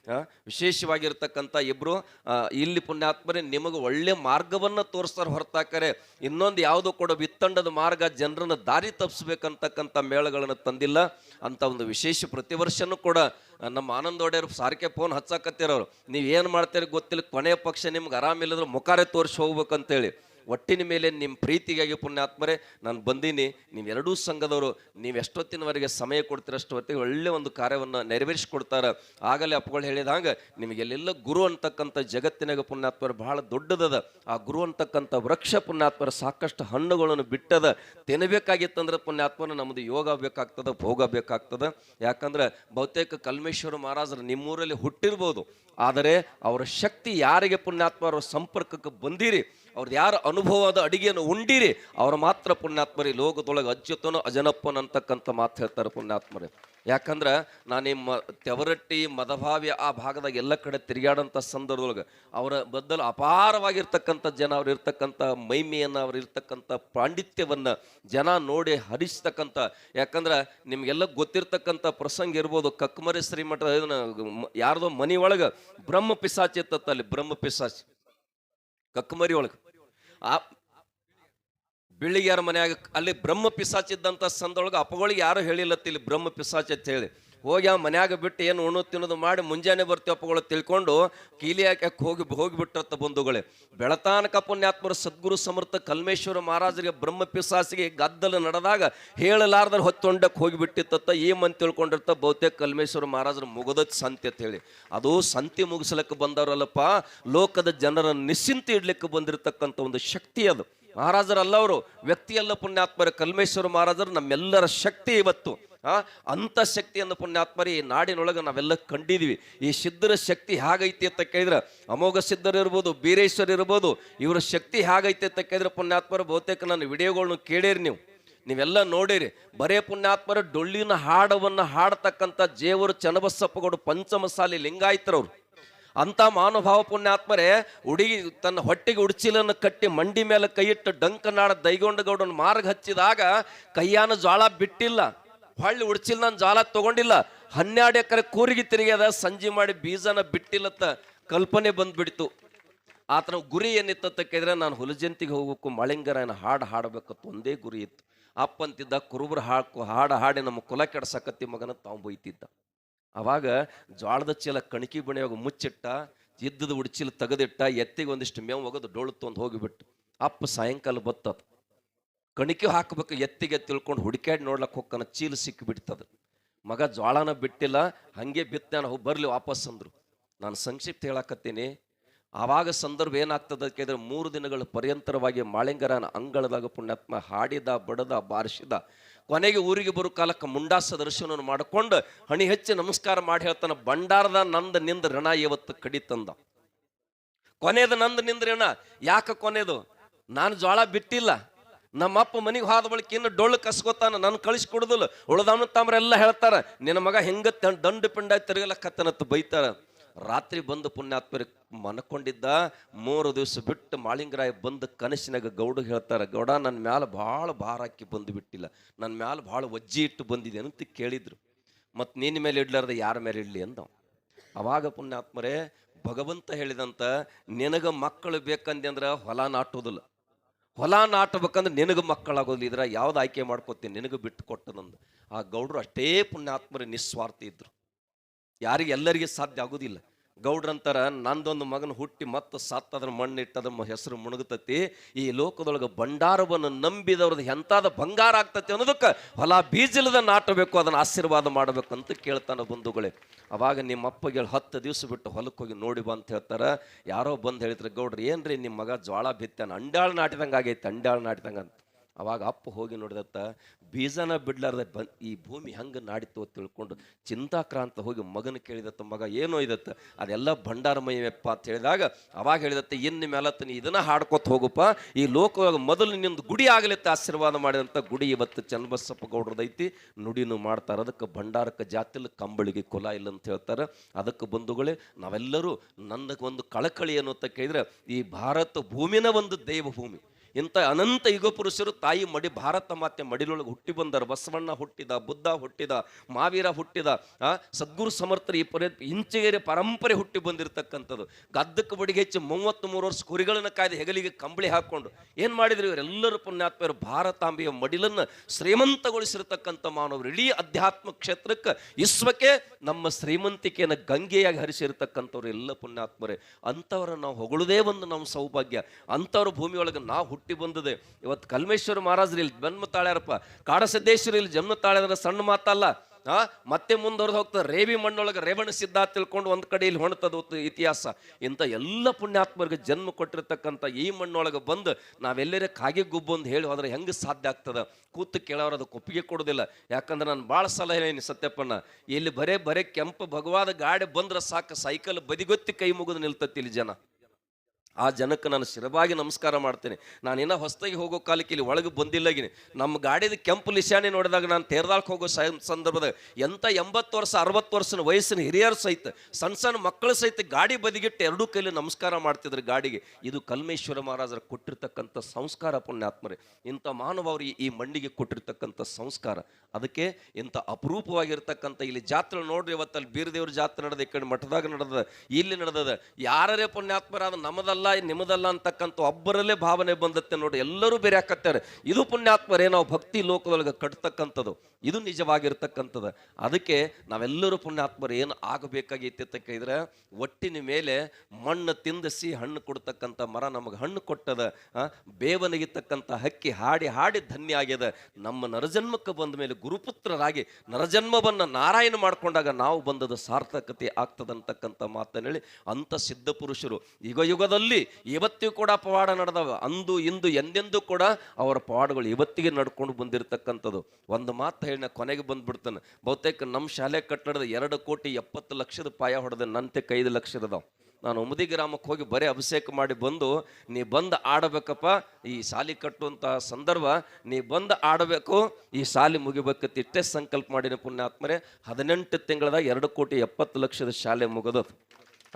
Speaker 1: ಆ, ವಿಶೇಷವಾಗಿರ್ತಕ್ಕಂಥ ಇಬ್ಬರು ಇಲ್ಲಿ ಪುಣ್ಯಾತ್ಮರೇ ನಿಮಗೆ ಒಳ್ಳೆ ಮಾರ್ಗವನ್ನು ತೋರಿಸ್ತಾರೆ ಹೊರತಾಕರೆ. ಇನ್ನೊಂದು ಯಾವುದು ಕೂಡ ವಿತ್ತಂಡದ ಮಾರ್ಗ ಜನರನ್ನು ದಾರಿ ತಪ್ಪಿಸ್ಬೇಕಂತಕ್ಕಂಥ ಮೇಳಗಳನ್ನು ತಂದಿಲ್ಲ. ಅಂತ ಒಂದು ವಿಶೇಷ ಪ್ರತಿ ವರ್ಷನೂ ಕೂಡ ನಮ್ಮ ಆನಂದ ಒಡೆಯರು ಸಾರಿಗೆ ಫೋನ್ ಹಚ್ಚಾಕತ್ತಿರೋರು. ನೀವು ಏನು ಮಾಡ್ತೀರಿ ಗೊತ್ತಿಲ್ಲ ಕೊನೆಯ ಪಕ್ಷ ನಿಮ್ಗೆ ಆರಾಮಿಲ್ಲದ್ರೆ ಮುಖಾರೆ ತೋರಿಸಿ ಹೋಗ್ಬೇಕಂತೇಳಿ. ಒಟ್ಟಿನ ಮೇಲೆ ನಿಮ್ಮ ಪ್ರೀತಿಗಾಗಿ ಪುಣ್ಯಾತ್ಮರೇ, ನಾನು ಬಂದೀನಿ, ನೀವು ಎರಡೂ ಸಂಘದವರು, ನೀವು ಎಷ್ಟೊತ್ತಿನವರೆಗೆ ಸಮಯ ಕೊಡ್ತೀರ ಅಷ್ಟು ಹೊತ್ತಿಗೆ ಒಳ್ಳೆ ಒಂದು ಕಾರ್ಯವನ್ನು ನೆರವೇರಿಸ್ಕೊಡ್ತಾರೆ. ಆಗಲೇ ಅಪ್ಪಗಳು ಹೇಳಿದ ನಿಮಗೆ ನಿಮಗೆಲ್ಲೆಲ್ಲ ಗುರು ಅಂತಕ್ಕಂಥ ಜಗತ್ತಿನಾಗ ಪುಣ್ಯಾತ್ಮರು ಬಹಳ ದೊಡ್ಡದದ. ಆ ಗುರು ಅಂತಕ್ಕಂಥ ವೃಕ್ಷ ಪುಣ್ಯಾತ್ಮರ ಸಾಕಷ್ಟು ಹಣ್ಣುಗಳನ್ನು ಬಿಟ್ಟದ. ತಿನ್ನಬೇಕಾಗಿತ್ತಂದ್ರೆ ಪುಣ್ಯಾತ್ಮನ ನಮ್ಮದು ಯೋಗ ಬೇಕಾಗ್ತದೆ, ಭೋಗ ಬೇಕಾಗ್ತದೆ. ಯಾಕಂದ್ರೆ ಬಹುತೇಕ ಕಲ್ಮೇಶ್ವರ ಮಹಾರಾಜರು ನಿಮ್ಮೂರಲ್ಲಿ ಹುಟ್ಟಿರ್ಬೋದು. ಆದರೆ ಅವರ ಶಕ್ತಿ ಯಾರಿಗೆ ಪುಣ್ಯಾತ್ಮರ ಸಂಪರ್ಕಕ್ಕೆ ಬಂದಿರಿ? ಅವ್ರದ್ದು ಯಾರ ಅನುಭವದ ಅಡಿಗೆಯನ್ನು ಉಂಡಿರಿ, ಅವ್ರು ಮಾತ್ರ ಪುಣ್ಯಾತ್ಮರಿ, ಲೋಕದೊಳಗೆ ಅಜ್ಜುತನು ಅಜನಪ್ಪನ ಅಂತಕ್ಕಂಥ ಮಾತು ಹೇಳ್ತಾರೆ ಪುಣ್ಯಾತ್ಮರಿ. ಯಾಕಂದ್ರೆ ನಾನು ಮ ತೆವರಟ್ಟಿ ಮದಭಾವಿ ಆ ಭಾಗದಾಗ ಎಲ್ಲ ಕಡೆ ತಿರುಗಾಡೋಂಥ ಸಂದರ್ಭದೊಳಗೆ ಅವರ ಬದಲು ಅಪಾರವಾಗಿರ್ತಕ್ಕಂಥ ಜನ ಅವ್ರು ಇರ್ತಕ್ಕಂಥ ಮೈಮೆಯನ್ನು ಅವ್ರು ಇರ್ತಕ್ಕಂಥ ಪಾಂಡಿತ್ಯವನ್ನು ಜನ ನೋಡಿ ಹರಿಸ್ತಕ್ಕಂಥ, ಯಾಕಂದ್ರೆ ನಿಮಗೆಲ್ಲ ಗೊತ್ತಿರ್ತಕ್ಕಂಥ ಪ್ರಸಂಗ ಇರ್ಬೋದು. ಕಕ್ಕಮರಿ ಶ್ರೀಮಠ ಯಾರ್ದೋ ಮನಿ ಒಳಗೆ ಬ್ರಹ್ಮ ಪಿಸಾಚಿ ಇತ್ತಲ್ಲಿ ಬ್ರಹ್ಮ ಪಿಸಾಚಿ. ಕಕ್ಕಮರಿ ಒಳಗೆ. ಆ ಬಿಳಿಗ್ಯಾರ ಮನೆಯಾಗ ಅಲ್ಲಿ ಬ್ರಹ್ಮ ಪಿಸಾಚಿದ್ದಂಥ ಸಂದೊಳಗೆ ಅಪಗಳಿಗೆ ಯಾರು ಹೇಳಿಲ್ಲತ್ತ ಇಲ್ಲಿ ಬ್ರಹ್ಮ ಪಿಸಾಚಿ ಅಂತ ಹೇಳಿ. ಹೋಗಿ ಆ ಮನ್ಯಾಗ ಬಿಟ್ಟು ಏನು ಉಣ್ಣು ತಿನ್ನೋದು ಮಾಡಿ ಮುಂಜಾನೆ ಬರ್ತೀವಪ್ಪಗಳು ತಿಳ್ಕೊಂಡು ಕೀಲಿ ಹಾಕಕ್ಕೆ ಹೋಗಿ ಹೋಗಿಬಿಟ್ಟತ್ತ ಬಂಧುಗಳೇ. ಬೆಳತಾನಕ ಪುಣ್ಯಾತ್ಮರ ಸದ್ಗುರು ಸಮರ್ಥ ಕಲ್ಮೇಶ್ವರ ಮಹಾರಾಜರಿಗೆ ಬ್ರಹ್ಮ ಪಿಸಾಸಿಗೆ ಗದ್ದಲ ನಡೆದಾಗ ಹೇಳಲಾರ್ದ್ರ ಹೊತ್ತೊಂಡಕ್ಕೆ ಹೋಗಿಬಿಟ್ಟಿತ್ತ ಈ ಮಂತ್ ತಿಳ್ಕೊಂಡಿರ್ತ ಬಹುತೇಕ ಕಲ್ಮೇಶ್ವರ ಮಹಾರಾಜರು ಮುಗದ ಸಂತೆ ಅಂತ ಹೇಳಿ. ಅದು ಸಂತೆ ಮುಗಿಸ್ಲಿಕ್ಕೆ ಬಂದವರಲ್ಲಪ್ಪ, ಲೋಕದ ಜನರ ನಿಶ್ಚಿಂತ ಇಡ್ಲಿಕ್ಕೆ ಬಂದಿರತಕ್ಕಂಥ ಒಂದು ಶಕ್ತಿ ಅದು. ಮಹಾರಾಜರಲ್ಲ ಅವರು ವ್ಯಕ್ತಿಯಲ್ಲ ಪುಣ್ಯಾತ್ಮರ, ಕಲ್ಮೇಶ್ವರ ಮಹಾರಾಜರು ನಮ್ಮೆಲ್ಲರ ಶಕ್ತಿ ಇವತ್ತು. ಅಂಥ ಶಕ್ತಿಯನ್ನು ಪುಣ್ಯಾತ್ಮರಿ ನಾಡಿನೊಳಗೆ ನಾವೆಲ್ಲ ಕಂಡಿದ್ದೀವಿ. ಈ ಸಿದ್ಧರ ಶಕ್ತಿ ಹೇಗೈತಿ ಅಂತ ಕೇಳಿದ್ರೆ, ಅಮೋಘ ಸಿದ್ಧರು ಇರ್ಬೋದು, ಬೀರೇಶ್ವರ ಇರ್ಬೋದು, ಇವರ ಶಕ್ತಿ ಹೇಗೈತಿ ಅಂತ ಕೇಳಿದ್ರೆ ಪುಣ್ಯಾತ್ಮರ ಬಹುತೇಕ ನನ್ನ ವಿಡಿಯೋಗಳನ್ನು ಕೇಳಿರಿ ನೀವು. ನೀವೆಲ್ಲ ನೋಡಿರಿ, ಬರೇ ಪುಣ್ಯಾತ್ಮರ ಡೊಳ್ಳಿನ ಹಾಡವನ್ನು ಹಾಡತಕ್ಕಂಥ ಜೇವರು ಚನ್ನಬಸಪ್ಪಗೌಡ ಪಂಚಮಸಾಲಿ ಲಿಂಗಾಯತರವ್ರು. ಅಂಥ ಮಹಾನುಭಾವ ಪುಣ್ಯಾತ್ಮರೇ, ಹುಡುಗಿ ತನ್ನ ಹೊಟ್ಟೆಗೆ ಉಡ್ಚಿಲನ್ನು ಕಟ್ಟಿ ಮಂಡಿ ಮೇಲೆ ಕೈಯಿಟ್ಟು ಡಂಕನಾಡ ದೈಗೊಂಡಗೌಡನ ಮಾರ್ಗ ಹಚ್ಚಿದಾಗ ಕೈಯಾನ ಜ್ವಾಳ ಬಿಟ್ಟಿಲ್ಲ. ಹೊಳ್ಳಿ ಉಡ್ಚಿಲ್ ನಾನು ಜಾಲ ತಗೊಂಡಿಲ್ಲ. ಹನ್ನೆರಡು ಎಕರೆ ಕೂರಿಗೆ ತಿರುಗ್ಯದ, ಸಂಜೆ ಮಾಡಿ ಬೀಜನ ಬಿಟ್ಟಿಲ್ಲತ್ತ ಕಲ್ಪನೆ ಬಂದ್ಬಿಡ್ತು. ಆತನ ಗುರಿ ಏನಿತ್ತ ಕೇಳಿದ್ರೆ ನಾನು ಹುಲಜಂತಿಗೆ ಹೋಗ್ಬೇಕು ಮಳಿಂಗರನ ಹಾಡು ಹಾಡಬೇಕಂತ ಒಂದೇ ಗುರಿ ಇತ್ತು. ಅಪ್ಪಂತಿದ್ದ ಕುರುಬರು ಹಾಕು ಹಾಡು ಹಾಡಿ ನಮ್ಮ ಕುಲ ಕೆಡ್ಸಕತ್ತಿ ಮಗನ ತಾವು ಬೈತಿದ್ದ. ಅವಾಗ ಜ್ವಾಳದ ಚೀಲ ಕಣಕಿ ಬಣಿಯಾಗ ಮುಚ್ಚಿಟ್ಟ ಇದ್ದದ ಉಡ್ಚಿಲ್ ತೆಗೆದಿಟ್ಟ ಎತ್ತಿಗೆ ಒಂದಿಷ್ಟು ಮೇವು ಒಗದು ಡೋಳು ತೊಂದು ಹೋಗಿಬಿಟ್ಟು. ಅಪ್ಪ ಸಾಯಂಕಾಲ ಬತ್ತದ. ಕಣಿಕೆ ಹಾಕಬೇಕು, ಎತ್ತಿಗೆ ತಿಳ್ಕೊಂಡು ಹುಡುಕ್ಯಾಡಿ ನೋಡ್ಲಕ್ಕೆ ಹೋಗ್ಕನ ಚೀಲ ಸಿಕ್ಕಿಬಿಡ್ತದ. ಮಗ ಜ್ವಾಳನ ಬಿಟ್ಟಿಲ್ಲ, ಹಂಗೆ ಬಿತ್ತಾನ, ಹೋಗಿ ಬರಲಿ ವಾಪಸ್ ಅಂದರು. ನಾನು ಸಂಕ್ಷಿಪ್ತ ಹೇಳಕತ್ತೀನಿ. ಆವಾಗ ಸಂದರ್ಭ ಏನಾಗ್ತದ ಕೇಳಿದ್ರೆ, ಮೂರು ದಿನಗಳ ಪರ್ಯಂತರವಾಗಿ ಮಾಳಿಂಗರನ ಅಂಗಳದಾಗ ಪುಣ್ಯಾತ್ಮ ಹಾಡಿದ, ಬಡದ, ಬಾರಿಸಿದ, ಕೊನೆಗೆ ಊರಿಗೆ ಬರೋ ಕಾಲಕ್ಕೆ ಮುಂಡಾಸ ದರ್ಶನ ಮಾಡಿಕೊಂಡು, ಹಣಿ ಹೆಚ್ಚಿ ನಮಸ್ಕಾರ ಮಾಡಿ ಹೇಳ್ತಾನ ಬಂಡಾರದ ನಂದ ನಿಂದ ಋಣ ಇವತ್ತು ಕಡಿತಂದ ಕೊನೆಯದು ನಿಂದ ಋಣ, ಯಾಕೆ ಕೊನೆಯದು ನಾನು ಜ್ವಾಳ ಬಿಟ್ಟಿಲ್ಲ. ನಮ್ಮಪ್ಪ ಮನೆಗೆ ಹೋದ ಬಳಿಕ ಇನ್ನು ಡೊಳ್ಳು ಕಸ್ಕೊತಾನ ನನ್ನ ಕಳಿಸಿ ಕೊಡುದಿಲ್ಲ. ಉಳ್ದವನು ತಮ್ಮರೆಲ್ಲ ಹೇಳ್ತಾರ, ನಿನ್ನ ಮಗ ಹೆಂಗ ದಂಡು ಪಿಂಡ ತಿರುಗಲಕ್ಕತ್ತನತ್ತ ಬೈತಾರ. ರಾತ್ರಿ ಬಂದು ಪುಣ್ಯಾತ್ಮರಿ ಮನ್ಕೊಂಡಿದ್ದ, ಮೂರು ದಿವಸ ಬಿಟ್ಟು ಮಾಳಿಂಗರಾಯ ಬಂದು ಕನಸಿನಾಗ ಗೌಡ ಹೇಳ್ತಾರೆ, ಗೌಡ ನನ್ನ ಮ್ಯಾಲ ಭಾಳ ಭಾರ ಹಾಕಿ ಬಂದು ಬಿಟ್ಟಿಲ್ಲ ನನ್ನ ಮ್ಯಾಲ ಭಾಳ ಒಜ್ಜಿ ಇಟ್ಟು ಬಂದಿದೆ ಅಂತ ಕೇಳಿದ್ರು. ಮತ್ತು ನಿನ್ನ ಮೇಲೆ ಇಡ್ಲಾರ್ದ ಯಾರ ಮೇಲೆ ಇಡ್ಲಿ ಅಂದ ಅವಾಗ ಪುಣ್ಯಾತ್ಮರೇ, ಭಗವಂತ ಹೇಳಿದಂತ, ನಿನಗೆ ಮಕ್ಕಳು ಬೇಕಂದೆ ಅಂದ್ರ ಹೊಲ ನಾಟೋದಿಲ್ಲ. ಹೊಲ ನಾಟಬೇಕಂದ್ರೆ ನಿನಗೆ ಮಕ್ಕಳಾಗೋದಿಲ್ಲ. ಇದ್ರ ಯಾವ್ದು ಆಯ್ಕೆ ಮಾಡ್ಕೋತೀನಿ? ನಿನಗೆ ಬಿಟ್ಟು ಕೊಟ್ಟದಂದು ಆ ಗೌಡರು ಅಷ್ಟೇ ಪುಣ್ಯಾತ್ಮರ ನಿಸ್ವಾರ್ಥ ಇದ್ರು. ಯಾರಿಗೆ ಎಲ್ಲರಿಗೆ ಸಾಧ್ಯ ಆಗೋದಿಲ್ಲ. ಗೌಡ್ರಂತಾರ, ನಂದೊಂದು ಮಗನ ಹುಟ್ಟಿ ಮತ್ತೆ ಸತ್ತ ಮಣ್ಣಿಟ್ಟದ ಹೆಸರು ಮುಣುಗತತಿ. ಈ ಲೋಕದೊಳಗೆ ಭಂಡಾರವನ್ನು ನಂಬಿದವ್ರದ್ದು ಎಂತಾದ ಬಂಗಾರ ಆಗ್ತತಿ ಅನ್ನೋದಕ್ಕೆ ಹೊಲ ಬೀಜಲದ ನಾಟಬೇಕು, ಅದನ್ನ ಆಶೀರ್ವಾದ ಮಾಡಬೇಕು ಅಂತ ಕೇಳ್ತಾನೆ ಬಂಧುಗಳೇ. ಅವಾಗ ನಿಮ್ಮ ಅಪ್ಪಗೆ ಹತ್ತು ದಿವಸ ಬಿಟ್ಟು ಹೊಲಕ್ಕೆ ಹೋಗಿ ನೋಡಿ ಬಾ ಅಂತ ಹೇಳ್ತಾರ. ಯಾರೋ ಬಂದು ಹೇಳಿದ್ರೆ, ಗೌಡ್ರಿ, ಏನ್ರಿ ನಿಮ್ಮ ಮಗ ಜ್ವಾಳ ಬಿತ್ತಾನ? ಅಂಡಾಳ ನಾಟಿದಂಗೆ ಆಗೈತೆ ಅಂಡಾಳ ನಾಟಿದಂಗೆ ಅಂತ. ಅವಾಗ ಅಪ್ಪ ಹೋಗಿ ನೋಡಿದತ್ತ, ಬೀಜನ ಬಿಡ್ಲಾರ್ದ ಬನ್, ಈ ಭೂಮಿ ಹೆಂಗೆ ನಾಡಿತ್ತು ಅಂತ ತಿಳ್ಕೊಂಡು ಚಿಂತಾಕ್ರಾಂತ ಹೋಗಿ ಮಗನ ಕೇಳಿದತ್ತ ಮಗ, ಏನೋ ಇದತ್ತ? ಅದೆಲ್ಲ ಭಂಡಾರಮಯಪ್ಪ ಅಂತ ಹೇಳಿದಾಗ, ಅವಾಗ ಹೇಳಿದತ್ತ ಇನ್ನು ಮೇಲತ್ತ ನೀ ಇದನ್ನ ಹಾಡ್ಕೊತ ಹೋಗಪ್ಪ ಈ ಲೋಕವಾಗ ಮೊದಲು ನಿಂದು ಗುಡಿ ಆಗಲಿತ್ತ, ಆಶೀರ್ವಾದ ಮಾಡಿದಂಥ ಗುಡಿ ಇವತ್ತು ಚನ್ನಬಸಪ್ಪ ಗೌಡ್ರದೈತಿ ನುಡಿನೂ ಮಾಡ್ತಾರೆ, ಅದಕ್ಕೆ ಭಂಡಾರಕ್ಕೆ ಜಾತಿಲ್ ಕಂಬಳಿಗೆ ಕುಲ ಇಲ್ಲ ಅಂತ ಹೇಳ್ತಾರೆ. ಅದಕ್ಕೆ ಬಂಧುಗಳೇ, ನಾವೆಲ್ಲರೂ ನನ್ನ ಒಂದು ಕಳಕಳಿ ಏನು ಅಂತ ಕೇಳಿದ್ರೆ, ಈ ಭಾರತ ಭೂಮಿನ ಒಂದು ದೇವ ಭೂಮಿ ಇಂಥ ಅನಂತ ಯುಗ ಪುರುಷರು ತಾಯಿ ಮಡಿ ಭಾರತ ಮಾತೆ ಮಡಿಲೊಳಗೆ ಹುಟ್ಟಿ ಬಂದರು. ಬಸವಣ್ಣ ಹುಟ್ಟಿದ, ಬುದ್ಧ ಹುಟ್ಟಿದ, ಮಾವೀರ ಹುಟ್ಟಿದ ಸದ್ಗುರು ಸಮರ್ಥರು ಈ ಪರಿ ಪರಂಪರೆ ಹುಟ್ಟಿ ಬಂದಿರತಕ್ಕಂಥದ್ದು. ಗದ್ದಕ್ಕೆ ಬಡಿಗೆ ಹೆಚ್ಚು ಮೂವತ್ತ್ ಮೂರು ವರ್ಷ ಕುರಿಗಳನ್ನು ಕಾಯ್ದು ಹೆಗಲಿಗೆ ಕಂಬಳಿ ಹಾಕ್ಕೊಂಡು ಏನು ಮಾಡಿದ್ರು ಇವರೆಲ್ಲರೂ ಪುಣ್ಯಾತ್ಮರು? ಭಾರತಾಂಬೆಯ ಮಡಿಲನ್ನು ಶ್ರೀಮಂತಗೊಳಿಸಿರ್ತಕ್ಕಂಥ ಮಾನವರು. ಇಡೀ ಅಧ್ಯಾತ್ಮ ಕ್ಷೇತ್ರಕ್ಕೆ ವಿಶ್ವಕ್ಕೆ ನಮ್ಮ ಶ್ರೀಮಂತಿಕೆಯನ್ನು ಗಂಗೆಯಾಗಿ ಹರಿಸಿರ್ತಕ್ಕಂಥವ್ರು ಎಲ್ಲ ಪುಣ್ಯಾತ್ಮರೇ. ಅಂಥವರನ್ನು ನಾವು ಹೊಗಳುದೇ ಒಂದು ನಮ್ಮ ಸೌಭಾಗ್ಯ. ಅಂಥವ್ರ ಭೂಮಿಯೊಳಗೆ ನಾವು ಬಂದದೆ. ಇವತ್ತು ಕಲ್ಮೇಶ್ವರ ಮಹಾರಾಜರು ಇಲ್ಲಿ ಜನ್ಮ ತಾಳ್ಯಾರಪ್ಪ ಕಾಡಸಿದ್ದೇಶ್ವರ ಇಲ್ಲಿ ಜನ್ಮ ತಾಳ್ಯಾರ ಸಣ್ಣ ಮಾತಲ್ಲ. ಆ, ಮತ್ತೆ ಮುಂದುವರೆದು ಹೋಗ್ತದೆ. ರೇವಿ ಮಣ್ಣೊಳಗೆ ರೇವಣ ಸಿದ್ಧ ತಿಳ್ಕೊಂಡು ಒಂದು ಕಡೆ ಇಲ್ಲಿ ಹೊಣತದ ಇತಿಹಾಸ. ಇಂಥ ಎಲ್ಲ ಪುಣ್ಯಾತ್ಮರಿಗೆ ಜನ್ಮ ಕೊಟ್ಟಿರ್ತಕ್ಕಂಥ ಈ ಮಣ್ಣೊಳಗೆ ಬಂದು ನಾವೆಲ್ಲರೇ ಕಾಗೆ ಗುಬ್ಬು ಅಂತ ಹೇಳಿ ಹೋದ್ರೆ ಹೆಂಗೆ ಸಾಧ್ಯ ಆಗ್ತದ? ಕೂತು ಕೇಳೋರು ಅದಕ್ಕೆ ಒಪ್ಪಿಗೆ ಕೊಡೋದಿಲ್ಲ. ಯಾಕಂದ್ರೆ ನಾನು ಭಾಳ ಸಲ ಹೇಳೀನಿ ಸತ್ಯಪ್ಪನ ಇಲ್ಲಿ ಬರೇ ಬರೇ ಕೆಂಪು ಭಗವಾದ ಗಾಡಿ ಬಂದ್ರೆ ಸಾಕು. ಸೈಕಲ್ ಬದಿಗೊತ್ತಿ ಕೈ ಮುಗಿದು ನಿಲ್ತತಿ ಇಲ್ಲಿ ಜನ. ಆ ಜನಕ್ಕೆ ನಾನು ಶಿರಬಾಗಿ ನಮಸ್ಕಾರ ಮಾಡ್ತೇನೆ. ನಾನು ಇನ್ನೂ ಹೊಸದಾಗಿ ಹೋಗೋ ಕಾಲಕ್ಕೆ ಇಲ್ಲಿ ಒಳಗೆ ಬಂದಿಲ್ಲಗಿನಿ. ನಮ್ಮ ಗಾಡಿದ ಕೆಂಪು ನಿಶಾನೆ ನೋಡಿದಾಗ ನಾನು ತೇರ್ದಾಳಕ್ಕೆ ಹೋಗೋ ಸಂದರ್ಭದಾಗ ಎಂಥ ಎಂಬತ್ತು ವರ್ಷ, ಅರವತ್ತು ವರ್ಷದ ವಯಸ್ಸಿನ ಹಿರಿಯರು ಸಹಿತ, ಸಣ್ಣ ಸಣ್ಣ ಮಕ್ಕಳು ಸಹಿತ ಗಾಡಿ ಬದಿಗಿಟ್ಟು ಎರಡೂ ಕೈಲಿ ನಮಸ್ಕಾರ ಮಾಡ್ತಿದ್ರು ಗಾಡಿಗೆ. ಇದು ಕಲ್ಮೇಶ್ವರ ಮಹಾರಾಜರು ಕೊಟ್ಟಿರ್ತಕ್ಕಂಥ ಸಂಸ್ಕಾರ ಪುಣ್ಯಾತ್ಮರೇ. ಇಂಥ ಮಾನವರು ಈ ಮಣ್ಣಿಗೆ ಕೊಟ್ಟಿರ್ತಕ್ಕಂಥ ಸಂಸ್ಕಾರ. ಅದಕ್ಕೆ ಇಂಥ ಅಪರೂಪವಾಗಿರ್ತಕ್ಕಂಥ ಇಲ್ಲಿ ಜಾತ್ರೆ ನೋಡ್ರಿ, ಇವತ್ತಲ್ಲಿ ಬೀರದೇವ್ರ ಜಾತ್ರೆ ನಡೆದ ಈ ಕಡೆ ಮಠದಾಗ ನಡೆದ ಇಲ್ಲಿ ನಡೆದದ. ಯಾರೇ ಪುಣ್ಯಾತ್ಮರಾದ ನಮ್ಮದಲ್ಲ ಇದು ನಿಮ್ಮದಲ್ಲ ಅಂತಕ್ಕಂಥ ಒಬ್ಬರಲ್ಲೇ ಭಾವನೆ ಬಂದತ್ತೆ ನೋಡಿ ಎಲ್ಲರೂ ಬೇರೆ ಹಾಕತ್ತಾರೆ. ಇದು ಪುಣ್ಯಾತ್ಮರೇ, ನಾವು ಭಕ್ತಿ ಲೋಕದೊಳಗೆ ಕಟ್ತಕ್ಕಂಥದ್ದು. ಇದು ನಿಜವಾಗಿರ್ತಕ್ಕಂಥದ್ದು. ಅದಕ್ಕೆ ನಾವೆಲ್ಲರೂ ಪುಣ್ಯಾತ್ಮರು, ಏನು ಆಗಬೇಕಾಗೈತಿ ಅಂತ ಒಟ್ಟಿನ ಮೇಲೆ ಮಣ್ಣು ತಿಂದಿಸಿ ಹಣ್ಣು ಕೊಡ್ತಕ್ಕಂಥ ಮರ ನಮಗೆ ಹಣ್ಣು ಕೊಟ್ಟದ ಬೇವನಗಿತಕ್ಕಂಥ ಹಕ್ಕಿ ಹಾಡಿ ಹಾಡಿ ಧನ್ಯ ಆಗ್ಯದ. ನಮ್ಮ ನರಜನ್ಮಕ್ಕೆ ಬಂದ ಮೇಲೆ ಗುರುಪುತ್ರರಾಗಿ ನರಜನ್ಮವನ್ನು ನಾರಾಯಣ ಮಾಡಿಕೊಂಡಾಗ ನಾವು ಬಂದದ ಸಾರ್ಥಕತೆ ಆಗ್ತದಂತಕ್ಕಂಥ ಮಾತನ್ನು ಹೇಳಿ ಅಂಥ ಸಿದ್ಧ ಪುರುಷರು. ಯುಗ ಯುಗದಲ್ಲಿ ಇವತ್ತಿಗೂ ಕೂಡ ಪವಾಡ ನಡೆದವ. ಅಂದು, ಇಂದು, ಎಂದೆಂದೂ ಕೂಡ ಅವರ ಪವಾಡಗಳು ಇವತ್ತಿಗೆ ನಡ್ಕೊಂಡು ಬಂದಿರತಕ್ಕಂಥದ್ದು. ಒಂದು ಮಾತು ಹೇಳಿ ನಾ ಕೊನೆಗೆ ಬಂದ್ಬಿಡ್ತಾನೆ. ಬಹುತೇಕ ನಮ್ಮ ಶಾಲೆ ಕಟ್ಟಡದ ಎರಡು ಕೋಟಿ ಎಪ್ಪತ್ತು ಲಕ್ಷದ ಪಾಯ ಹೊಡೆದ ನಂತೆ ಐದು ಲಕ್ಷದದಾವ ನಾನು ಉಮದಿ ಗ್ರಾಮಕ್ಕೆ ಹೋಗಿ ಬರೀ ಅಭಿಷೇಕ ಮಾಡಿ ಬಂದು, ನೀ ಬಂದು ಆಡಬೇಕಪ್ಪ, ಈ ಸಾಲಿ ಕಟ್ಟುವಂತಹ ಸಂದರ್ಭ, ನೀ ಬಂದು ಆಡಬೇಕು, ಈ ಸಾಲಿ ಮುಗಿಬೇಕಂತ ಇಷ್ಟೇ ಸಂಕಲ್ಪ ಮಾಡಿನ ಪುಣ್ಯಾತ್ಮರೇ, ಹದಿನೆಂಟು ತಿಂಗಳದ ಎರಡು ಕೋಟಿ ಎಪ್ಪತ್ತು ಲಕ್ಷದ ಶಾಲೆ ಮುಗದದು.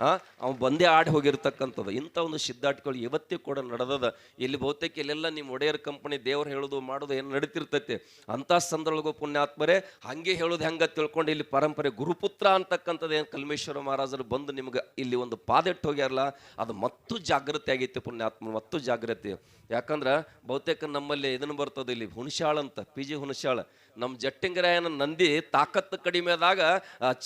Speaker 1: ಆ? ಅವ್ ಬಂದೇ ಆಡಿ ಹೋಗಿರ್ತಕ್ಕಂಥದ್ದು. ಇಂಥ ಒಂದು ಸಿದ್ಧಾಟಗಳು ಇವತ್ತಿಗೂ ಕೂಡ ನಡೆದದ. ಇಲ್ಲಿ ಬಹುತೇಕ ಇಲ್ಲೆಲ್ಲ ನಿಮ್ಮ ಒಡೆಯರ್ ಕಂಪನಿ ದೇವ್ರು ಹೇಳೋದು ಮಾಡೋದು ಏನು ನಡೀತಿರ್ತೈತೆ? ಅಂಥ ಸಂದರ್ಭಗೂ ಪುಣ್ಯಾತ್ಮರೇ, ಹಂಗೆ ಹೇಳೋದು ಹೆಂಗೆ ತಿಳ್ಕೊಂಡು ಇಲ್ಲಿ ಪರಂಪರೆ ಗುರುಪುತ್ರ ಅಂತಕ್ಕಂಥದ್ದು ಏನು ಕಲ್ಮೇಶ್ವರ ಮಹಾರಾಜರು ಬಂದು ನಿಮ್ಗೆ ಇಲ್ಲಿ ಒಂದು ಪಾದೆಟ್ಟು ಹೋಗ್ಯಾರಲ್ಲ, ಅದು ಮತ್ತು ಜಾಗೃತಿ ಆಗೈತೆ ಪುಣ್ಯಾತ್ಮ, ಮತ್ತು ಜಾಗೃತಿ. ಯಾಕಂದ್ರೆ ಬಹುತೇಕ ನಮ್ಮಲ್ಲಿ ಇದನ್ನು ಬರ್ತದೆ ಇಲ್ಲಿ ಹುಣಶಾಳ ಅಂತ, ಪಿ ಜಿ ಹುಣಸಾಳ. ನಮ್ಮ ಜಟ್ಟಿಂಗರಾಯನ ನಂದಿ ತಾಕತ್ತು ಕಡಿಮೆ ಆದಾಗ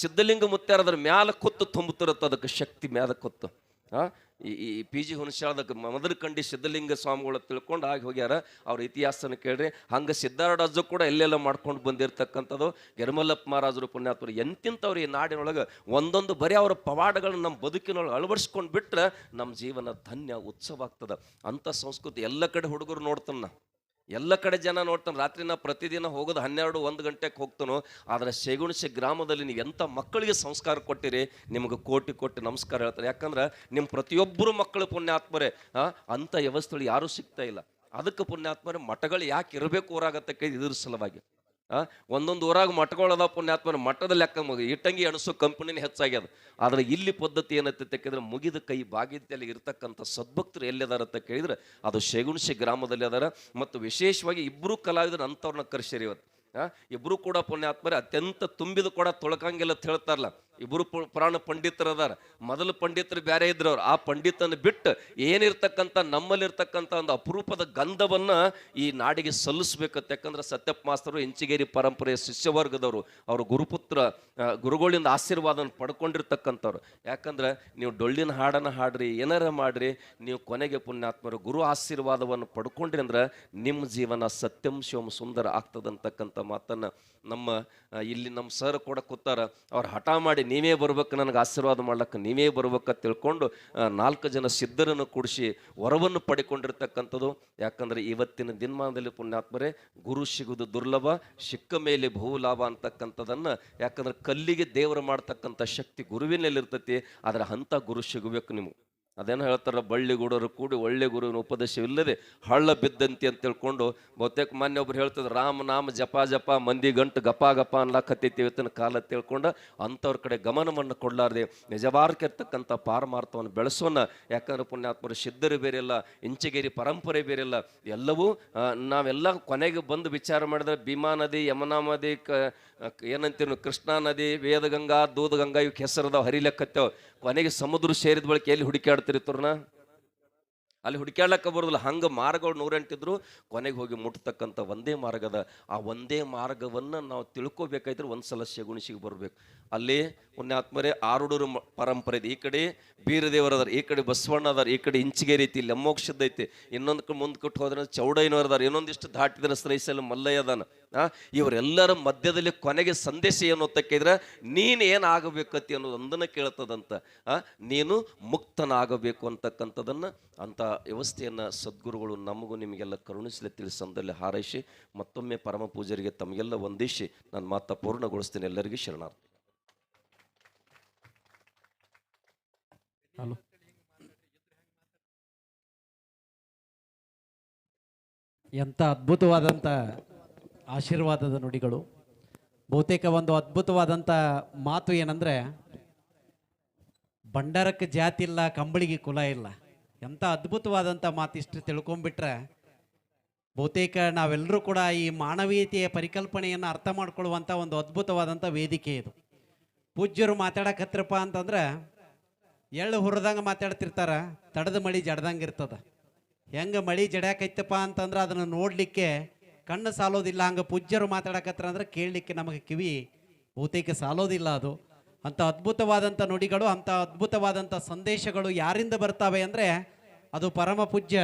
Speaker 1: ಚಿದ್ದಲಿಂಗ ಮುತ್ಯಾರ ಅದ್ರ ಮ್ಯಾಲ ಕೊತ್ತು ತುಂಬುತ್ತಿರುತ್ತೆ, ಅದಕ್ಕೆ ಶಕ್ತಿ ಮ್ಯಾಲ ಕೊತ್ತು. ಹಾಂ ಈ ಪಿ ಜಿ ಹುಣಸಾಳದಕ್ಕೆ ಮೊದಲು ಕಂಡಿ ಸಿದ್ಧಲಿಂಗ ಸ್ವಾಮಿಗಳು ತಿಳ್ಕೊಂಡು ಆಗಿ ಹೋಗ್ಯಾರ. ಅವ್ರ ಇತಿಹಾಸನ ಕೇಳ್ರಿ. ಹಂಗೆ ಸಿದ್ಧಾರೂಢ ಕೂಡ ಎಲ್ಲೆಲ್ಲ ಮಾಡ್ಕೊಂಡು ಬಂದಿರತಕ್ಕಂಥದ್ದು. ಗಿರ್ಮಲ್ಲಪ್ಪ ಮಹಾರಾಜರು ಪುಣ್ಯಾತ್ಮರು ಎಂತಿಂಥವ್ರು ಈ ನಾಡಿನೊಳಗೆ ಒಂದೊಂದು ಬರೀ ಅವರ ಪವಾಡಗಳನ್ನ ನಮ್ಮ ಬದುಕಿನೊಳಗೆ ಅಳವಡಿಸ್ಕೊಂಡು ಬಿಟ್ರೆ ನಮ್ಮ ಜೀವನ ಧನ್ಯ ಉತ್ಸವ ಆಗ್ತದೆ. ಅಂಥ ಸಂಸ್ಕೃತಿ ಎಲ್ಲ ಕಡೆ ಹುಡುಗರು ನೋಡ್ತಾನ. ಎಲ್ಲ ಕಡೆ ಜನ ನೋಡ್ತಾನೆ ರಾತ್ರಿ ನಾ ಪ್ರತಿದಿನ ಹೋಗೋದು ಹನ್ನೆರಡು, ಒಂದು ಗಂಟೆಗೆ ಹೋಗ್ತಾನೋ, ಆದರೆ ಶೇಗುಣಸಿ ಗ್ರಾಮದಲ್ಲಿ ನೀವು ಎಂಥ ಮಕ್ಕಳಿಗೆ ಸಂಸ್ಕಾರ ಕೊಟ್ಟಿರಿ, ನಿಮಗೆ ಕೋಟಿ ಕೋಟಿ ನಮಸ್ಕಾರ ಹೇಳ್ತಾರೆ. ಯಾಕಂದ್ರೆ ನಿಮ್ಮ ಪ್ರತಿಯೊಬ್ಬರು ಮಕ್ಕಳು ಪುಣ್ಯಾತ್ಮರೇ ಅಂಥ ವ್ಯವಸ್ಥೆಗಳು ಯಾರೂ ಸಿಗ್ತಾ ಇಲ್ಲ. ಅದಕ್ಕೆ ಪುಣ್ಯಾತ್ಮರೇ, ಮಠಗಳು ಯಾಕೆ ಇರಬೇಕು ಊರಾಗತ್ತೆ ಕೈ ಇದ್ರ ಸಲುವಾಗಿ. ಒಂದೊಂದು ಊರಾಗ ಮಠಗಳದ ಪುಣ್ಯಾತ್ಮನ ಮಠದ ಲೆಕ್ಕ ಮುಗಿ ಇಟ್ಟಂಗಿ ಅಣಸು ಕಂಪನಿನೇ ಹೆಚ್ಚಾಗ್ಯದ. ಆದರೆ ಇಲ್ಲಿ ಪದ್ಧತಿ ಏನೈತೆ ಕೇಳಿದ್ರೆ ಮುಗಿದ ಕೈ ಬಾಗಿದ್ದಲ್ಲಿ ಇರ್ತಕ್ಕಂಥ ಸದ್ಭಕ್ತರು ಎಲ್ಲಿದಾರ ಅಂತ ಕೇಳಿದ್ರೆ ಅದು ಶೇಗುಣಸಿ ಗ್ರಾಮದಲ್ಲಿ ಅದಾರ. ಮತ್ತು ವಿಶೇಷವಾಗಿ ಇಬ್ಬರು ಕಲಾವಿದರು ಅಂಥವ್ರನ್ನ ಕರ್ಸಿರಿ ಇವತ್ತು. ಇಬ್ಬರು ಕೂಡ ಪುಣ್ಯಾತ್ಮರೇ, ಅತ್ಯಂತ ತುಂಬಿದ ಕೂಡ ತೊಳಕಂಗಿಲ್ಲ ಅಂತ ಹೇಳ್ತಾರಲ್ಲ. ಇಬ್ಬರು ಪುರಾಣ ಪಂಡಿತರು ಅದಾರ ಮೊದಲು ಪಂಡಿತರು ಬೇರೆ ಇದ್ರು ಅವ್ರು ಆ ಪಂಡಿತನ ಬಿಟ್ಟು ಏನಿರ್ತಕ್ಕಂಥ ನಮ್ಮಲ್ಲಿರ್ತಕ್ಕಂಥ ಒಂದು ಅಪರೂಪದ ಗಂಧವನ್ನ ಈ ನಾಡಿಗೆ ಸಲ್ಲಿಸ್ಬೇಕಂತ ಯಾಕಂದ್ರೆ ಸತ್ಯಪ್ಪ ಮಾಸ್ತರು ಇಂಚಿಗೇರಿ ಪರಂಪರೆಯ ಶಿಷ್ಯವರ್ಗದವರು. ಅವ್ರ ಗುರುಪುತ್ರ ಗುರುಗಳಿಂದ ಆಶೀರ್ವಾದನ ಪಡ್ಕೊಂಡಿರ್ತಕ್ಕಂಥವ್ರು. ಯಾಕಂದ್ರೆ ನೀವು ಡೊಳ್ಳಿನ ಹಾಡನ್ನ ಹಾಡ್ರಿ, ಏನಾರ ಮಾಡ್ರಿ, ನೀವು ಕೊನೆಗೆ ಪುಣ್ಯಾತ್ಮರು ಗುರು ಆಶೀರ್ವಾದವನ್ನು ಪಡ್ಕೊಂಡ್ರಿ ಅಂದ್ರೆ ನಿಮ್ಮ ಜೀವನ ಸತ್ಯಂ ಶಿವಂ ಸುಂದರ ಆಗ್ತದಂತಕ್ಕಂಥ ಮಾತನ್ನ ನಮ್ಮ ಇಲ್ಲಿ ನಮ್ಮ ಸರ್ ಕೂಡ ಕೂತಾರ. ಅವ್ರು ಹಠ ಮಾಡಿ ನೀವೇ ಬರ್ಬೇಕು, ನನಗೆ ಆಶೀರ್ವಾದ ಮಾಡ್ಲಕ್ಕೆ ನೀವೇ ಬರ್ಬೇಕಂತ ತಿಳ್ಕೊಂಡು ನಾಲ್ಕು ಜನ ಸಿದ್ಧರನ್ನು ಕೂಡಿಸಿ ವರವನ್ನು ಪಡ್ಕೊಂಡಿರ್ತಕ್ಕಂಥದ್ದು. ಯಾಕಂದ್ರೆ ಇವತ್ತಿನ ದಿನಮಾನದಲ್ಲಿ ಪುಣ್ಯಾತ್ಮರೇ, ಗುರು ಸಿಗುವುದು ದುರ್ಲಭ, ಸಿಕ್ಕ ಮೇಲೆ ಬಹುಲಾಭ ಅಂತಕ್ಕಂಥದನ್ನ ಯಾಕಂದ್ರೆ ಕಲ್ಲಿಗೆ ದೇವರು ಮಾಡ್ತಕ್ಕಂಥ ಶಕ್ತಿ ಗುರುವಿನಲ್ಲಿರ್ತೈತಿ, ಆದ್ರೆ ಅಂಥ ಗುರು ಸಿಗಬೇಕು ನಿಮ್ಗೆ. ಅದೇನೋ ಹೇಳ್ತಾರ ಬಳ್ಳಿ ಗುಡರು ಕೂಡಿ ಒಳ್ಳೆ ಗುರುವಿನ ಉಪದೇಶವಿಲ್ಲದೆ ಹಳ್ಳ ಬಿದ್ದಂತೆ ಅಂತ ತಿಳ್ಕೊಂಡು ಬಹುತೇಕ ಮೊನ್ನೆ ಒಬ್ರು ಹೇಳ್ತಿದ್ರು, ರಾಮ ನಾಮ ಜಪ ಜಪ ಮಂದಿ ಗಂಟು ಗಪ ಗಪ ಅನ್ಲಾಕತ್ತೈತಿ ಇವತ್ತಿನ ಕಾಲ ತಿಳ್ಕೊಂಡು ಅಂಥವ್ರ ಕಡೆ ಗಮನವನ್ನು ಕೊಡ್ಲಾರ್ದೆ. ನಿಜವಾರ್ಕಿರ್ತಕ್ಕಂಥ ಪಾರಮಾರ್ಥವನ್ನು ಬೆಳೆಸೋಣ. ಯಾಕಂದ್ರೆ ಪುಣ್ಯಾತ್ಮರು ಸಿದ್ಧರು ಬೇರೆಲ್ಲ, ಇಂಚಗೇರಿ ಪರಂಪರೆ ಬೇರೆಲ್ಲ. ಎಲ್ಲವೂ ನಾವೆಲ್ಲ ಕೊನೆಗೆ ಬಂದು ವಿಚಾರ ಮಾಡಿದ್ರೆ ಭೀಮಾ ನದಿ, ಯಮುನಾ ನದಿ, ಕ ಏನಂತೀವಿ ಕೃಷ್ಣಾ ನದಿ, ವೇದಗಂಗಾ, ದೂದಗಂಗಾ ಇವಕ್ಕೆ ಹೆಸರದಾವ, ಹರಿಲಕ್ಕತ್ತೇವ್. ಕೊನೆಗೆ ಸಮುದ್ರ ಸೇರಿದ ಬಳಿಕ ಎಲ್ಲಿ ಹುಡುಕಾಡ್ತಿರಿ ತುರ್ನ ಅಲ್ಲಿ ಹುಡುಕ್ಯಾಡ್ಲಕ್ಕ ಬರೋದಿಲ್ಲ. ಹಂಗೆ ಮಾರ್ಗಗಳು ನೂರೆಂಟಿದ್ರು ಕೊನೆಗೆ ಹೋಗಿ ಮುಟ್ತಕ್ಕಂಥ ಒಂದೇ ಮಾರ್ಗದ. ಆ ಒಂದೇ ಮಾರ್ಗವನ್ನು ನಾವು ತಿಳ್ಕೊಬೇಕಾಯ್ತ್ರೆ ಒಂದು ಸಲ ಶಗುಣಿಸಿಗೆ ಬರಬೇಕು. ಅಲ್ಲಿ ಪುಣ್ಯಾತ್ಮರೇ ಆರುಡೂರು ಪರಂಪರೆ ಇದೆ. ಈ ಕಡೆ ಬೀರದೇವರು ಅದಾರ ಈ ಕಡೆ ಬಸವಣ್ಣ ಅದಾರ ಈ ಕಡೆ ಇಂಚಿಗೇರಿ ಐತಿ, ಲಮ್ಮೋಕ್ಷದ ಐತಿ. ಇನ್ನೊಂದು ಕಡೆ ಮುಂದೆ ಕೊಟ್ಟು ಹೋದ್ರೆ ಚೌಡಯ್ಯನವ್ರು ಅದಾರ ಇನ್ನೊಂದಿಷ್ಟು ದಾಟಿದ್ರೆ ಸ್ನೇಹಿಸಲು ಮಲ್ಲಯ್ಯ ಅದಾನ ಇವರೆಲ್ಲರ ಮಧ್ಯದಲ್ಲಿ ಕೊನೆಗೆ ಸಂದೇಶ ಏನು ಕೇಳಿದ್ರೆ, ನೀನು ಏನು ಆಗಬೇಕತಿ ಅನ್ನೋದು ಒಂದನ್ನು ಕೇಳ್ತದಂತ. ನೀನು ಮುಕ್ತನಾಗಬೇಕು ಅಂತಕ್ಕಂಥದನ್ನ ಅಂತ ವ್ಯವಸ್ಥೆಯನ್ನು ಸದ್ಗುರುಗಳು ನಮಗೂ ನಿಮಗೆಲ್ಲ ಕರುಣಿಸಲಿ ತಿಳಿಸಂದಲ್ಲಿ ಹಾರೈಸಿ, ಮತ್ತೊಮ್ಮೆ ಪರಮ ಪೂಜರಿಗೆ ತಮಗೆಲ್ಲ ವಂದಿಸಿ ನನ್ನ ಮಾತ ಪೂರ್ಣಗೊಳಿಸ್ತೇನೆ. ಎಲ್ಲರಿಗೂ ಶರಣಾರ್ಥಿ.
Speaker 2: ಹಲೋ ಎಂಥ ಅದ್ಭುತವಾದಂಥ ಆಶೀರ್ವಾದದ ನುಡಿಗಳು. ಬಹುತೇಕ ಒಂದು ಅದ್ಭುತವಾದಂಥ ಮಾತು ಏನಂದರೆ, ಭಂಡಾರಕ್ಕೆ ಜಾತಿ ಇಲ್ಲ, ಕಂಬಳಿಗೆ ಕುಲ ಇಲ್ಲ. ಎಂಥ ಅದ್ಭುತವಾದಂಥ ಮಾತು ಇಷ್ಟು ತಿಳ್ಕೊಂಬಿಟ್ರೆ ಬಹುತೇಕ ನಾವೆಲ್ಲರೂ ಕೂಡ ಈ ಮಾನವೀಯತೆಯ ಪರಿಕಲ್ಪನೆಯನ್ನು ಅರ್ಥ ಮಾಡ್ಕೊಳ್ಳುವಂಥ ಒಂದು ಅದ್ಭುತವಾದಂಥ ವೇದಿಕೆ ಇದು. ಪೂಜ್ಯರು ಮಾತಾಡಕತ್ರಪ್ಪ ಅಂತಂದ್ರೆ ಎಳ್ಳು ಹುರಿದಂಗೆ ಮಾತಾಡ್ತಿರ್ತಾರ, ತಡದ ಮಳಿ ಜಡ್ದಂಗೆ ಇರ್ತದ. ಹೆಂಗೆ ಮಳಿ ಜಡ್ಯಾಕೈತಪ್ಪ ಅಂತಂದ್ರೆ ಅದನ್ನು ನೋಡಲಿಕ್ಕೆ ಕಣ್ಣು ಸಾಲೋದಿಲ್ಲ, ಹಂಗೆ ಪೂಜ್ಯರು ಮಾತಾಡಕತ್ರ ಅಂದ್ರೆ ಕೇಳಲಿಕ್ಕೆ ನಮಗೆ ಕಿವಿ ಬಹುತೇಕ ಸಾಲೋದಿಲ್ಲ ಅದು. ಅಂಥ ಅದ್ಭುತವಾದಂಥ ನುಡಿಗಳು ಅಂಥ ಅದ್ಭುತವಾದಂಥ ಸಂದೇಶಗಳು ಯಾರಿಂದ ಬರ್ತಾವೆ ಅಂದರೆ ಅದು ಪರಮ ಪೂಜ್ಯ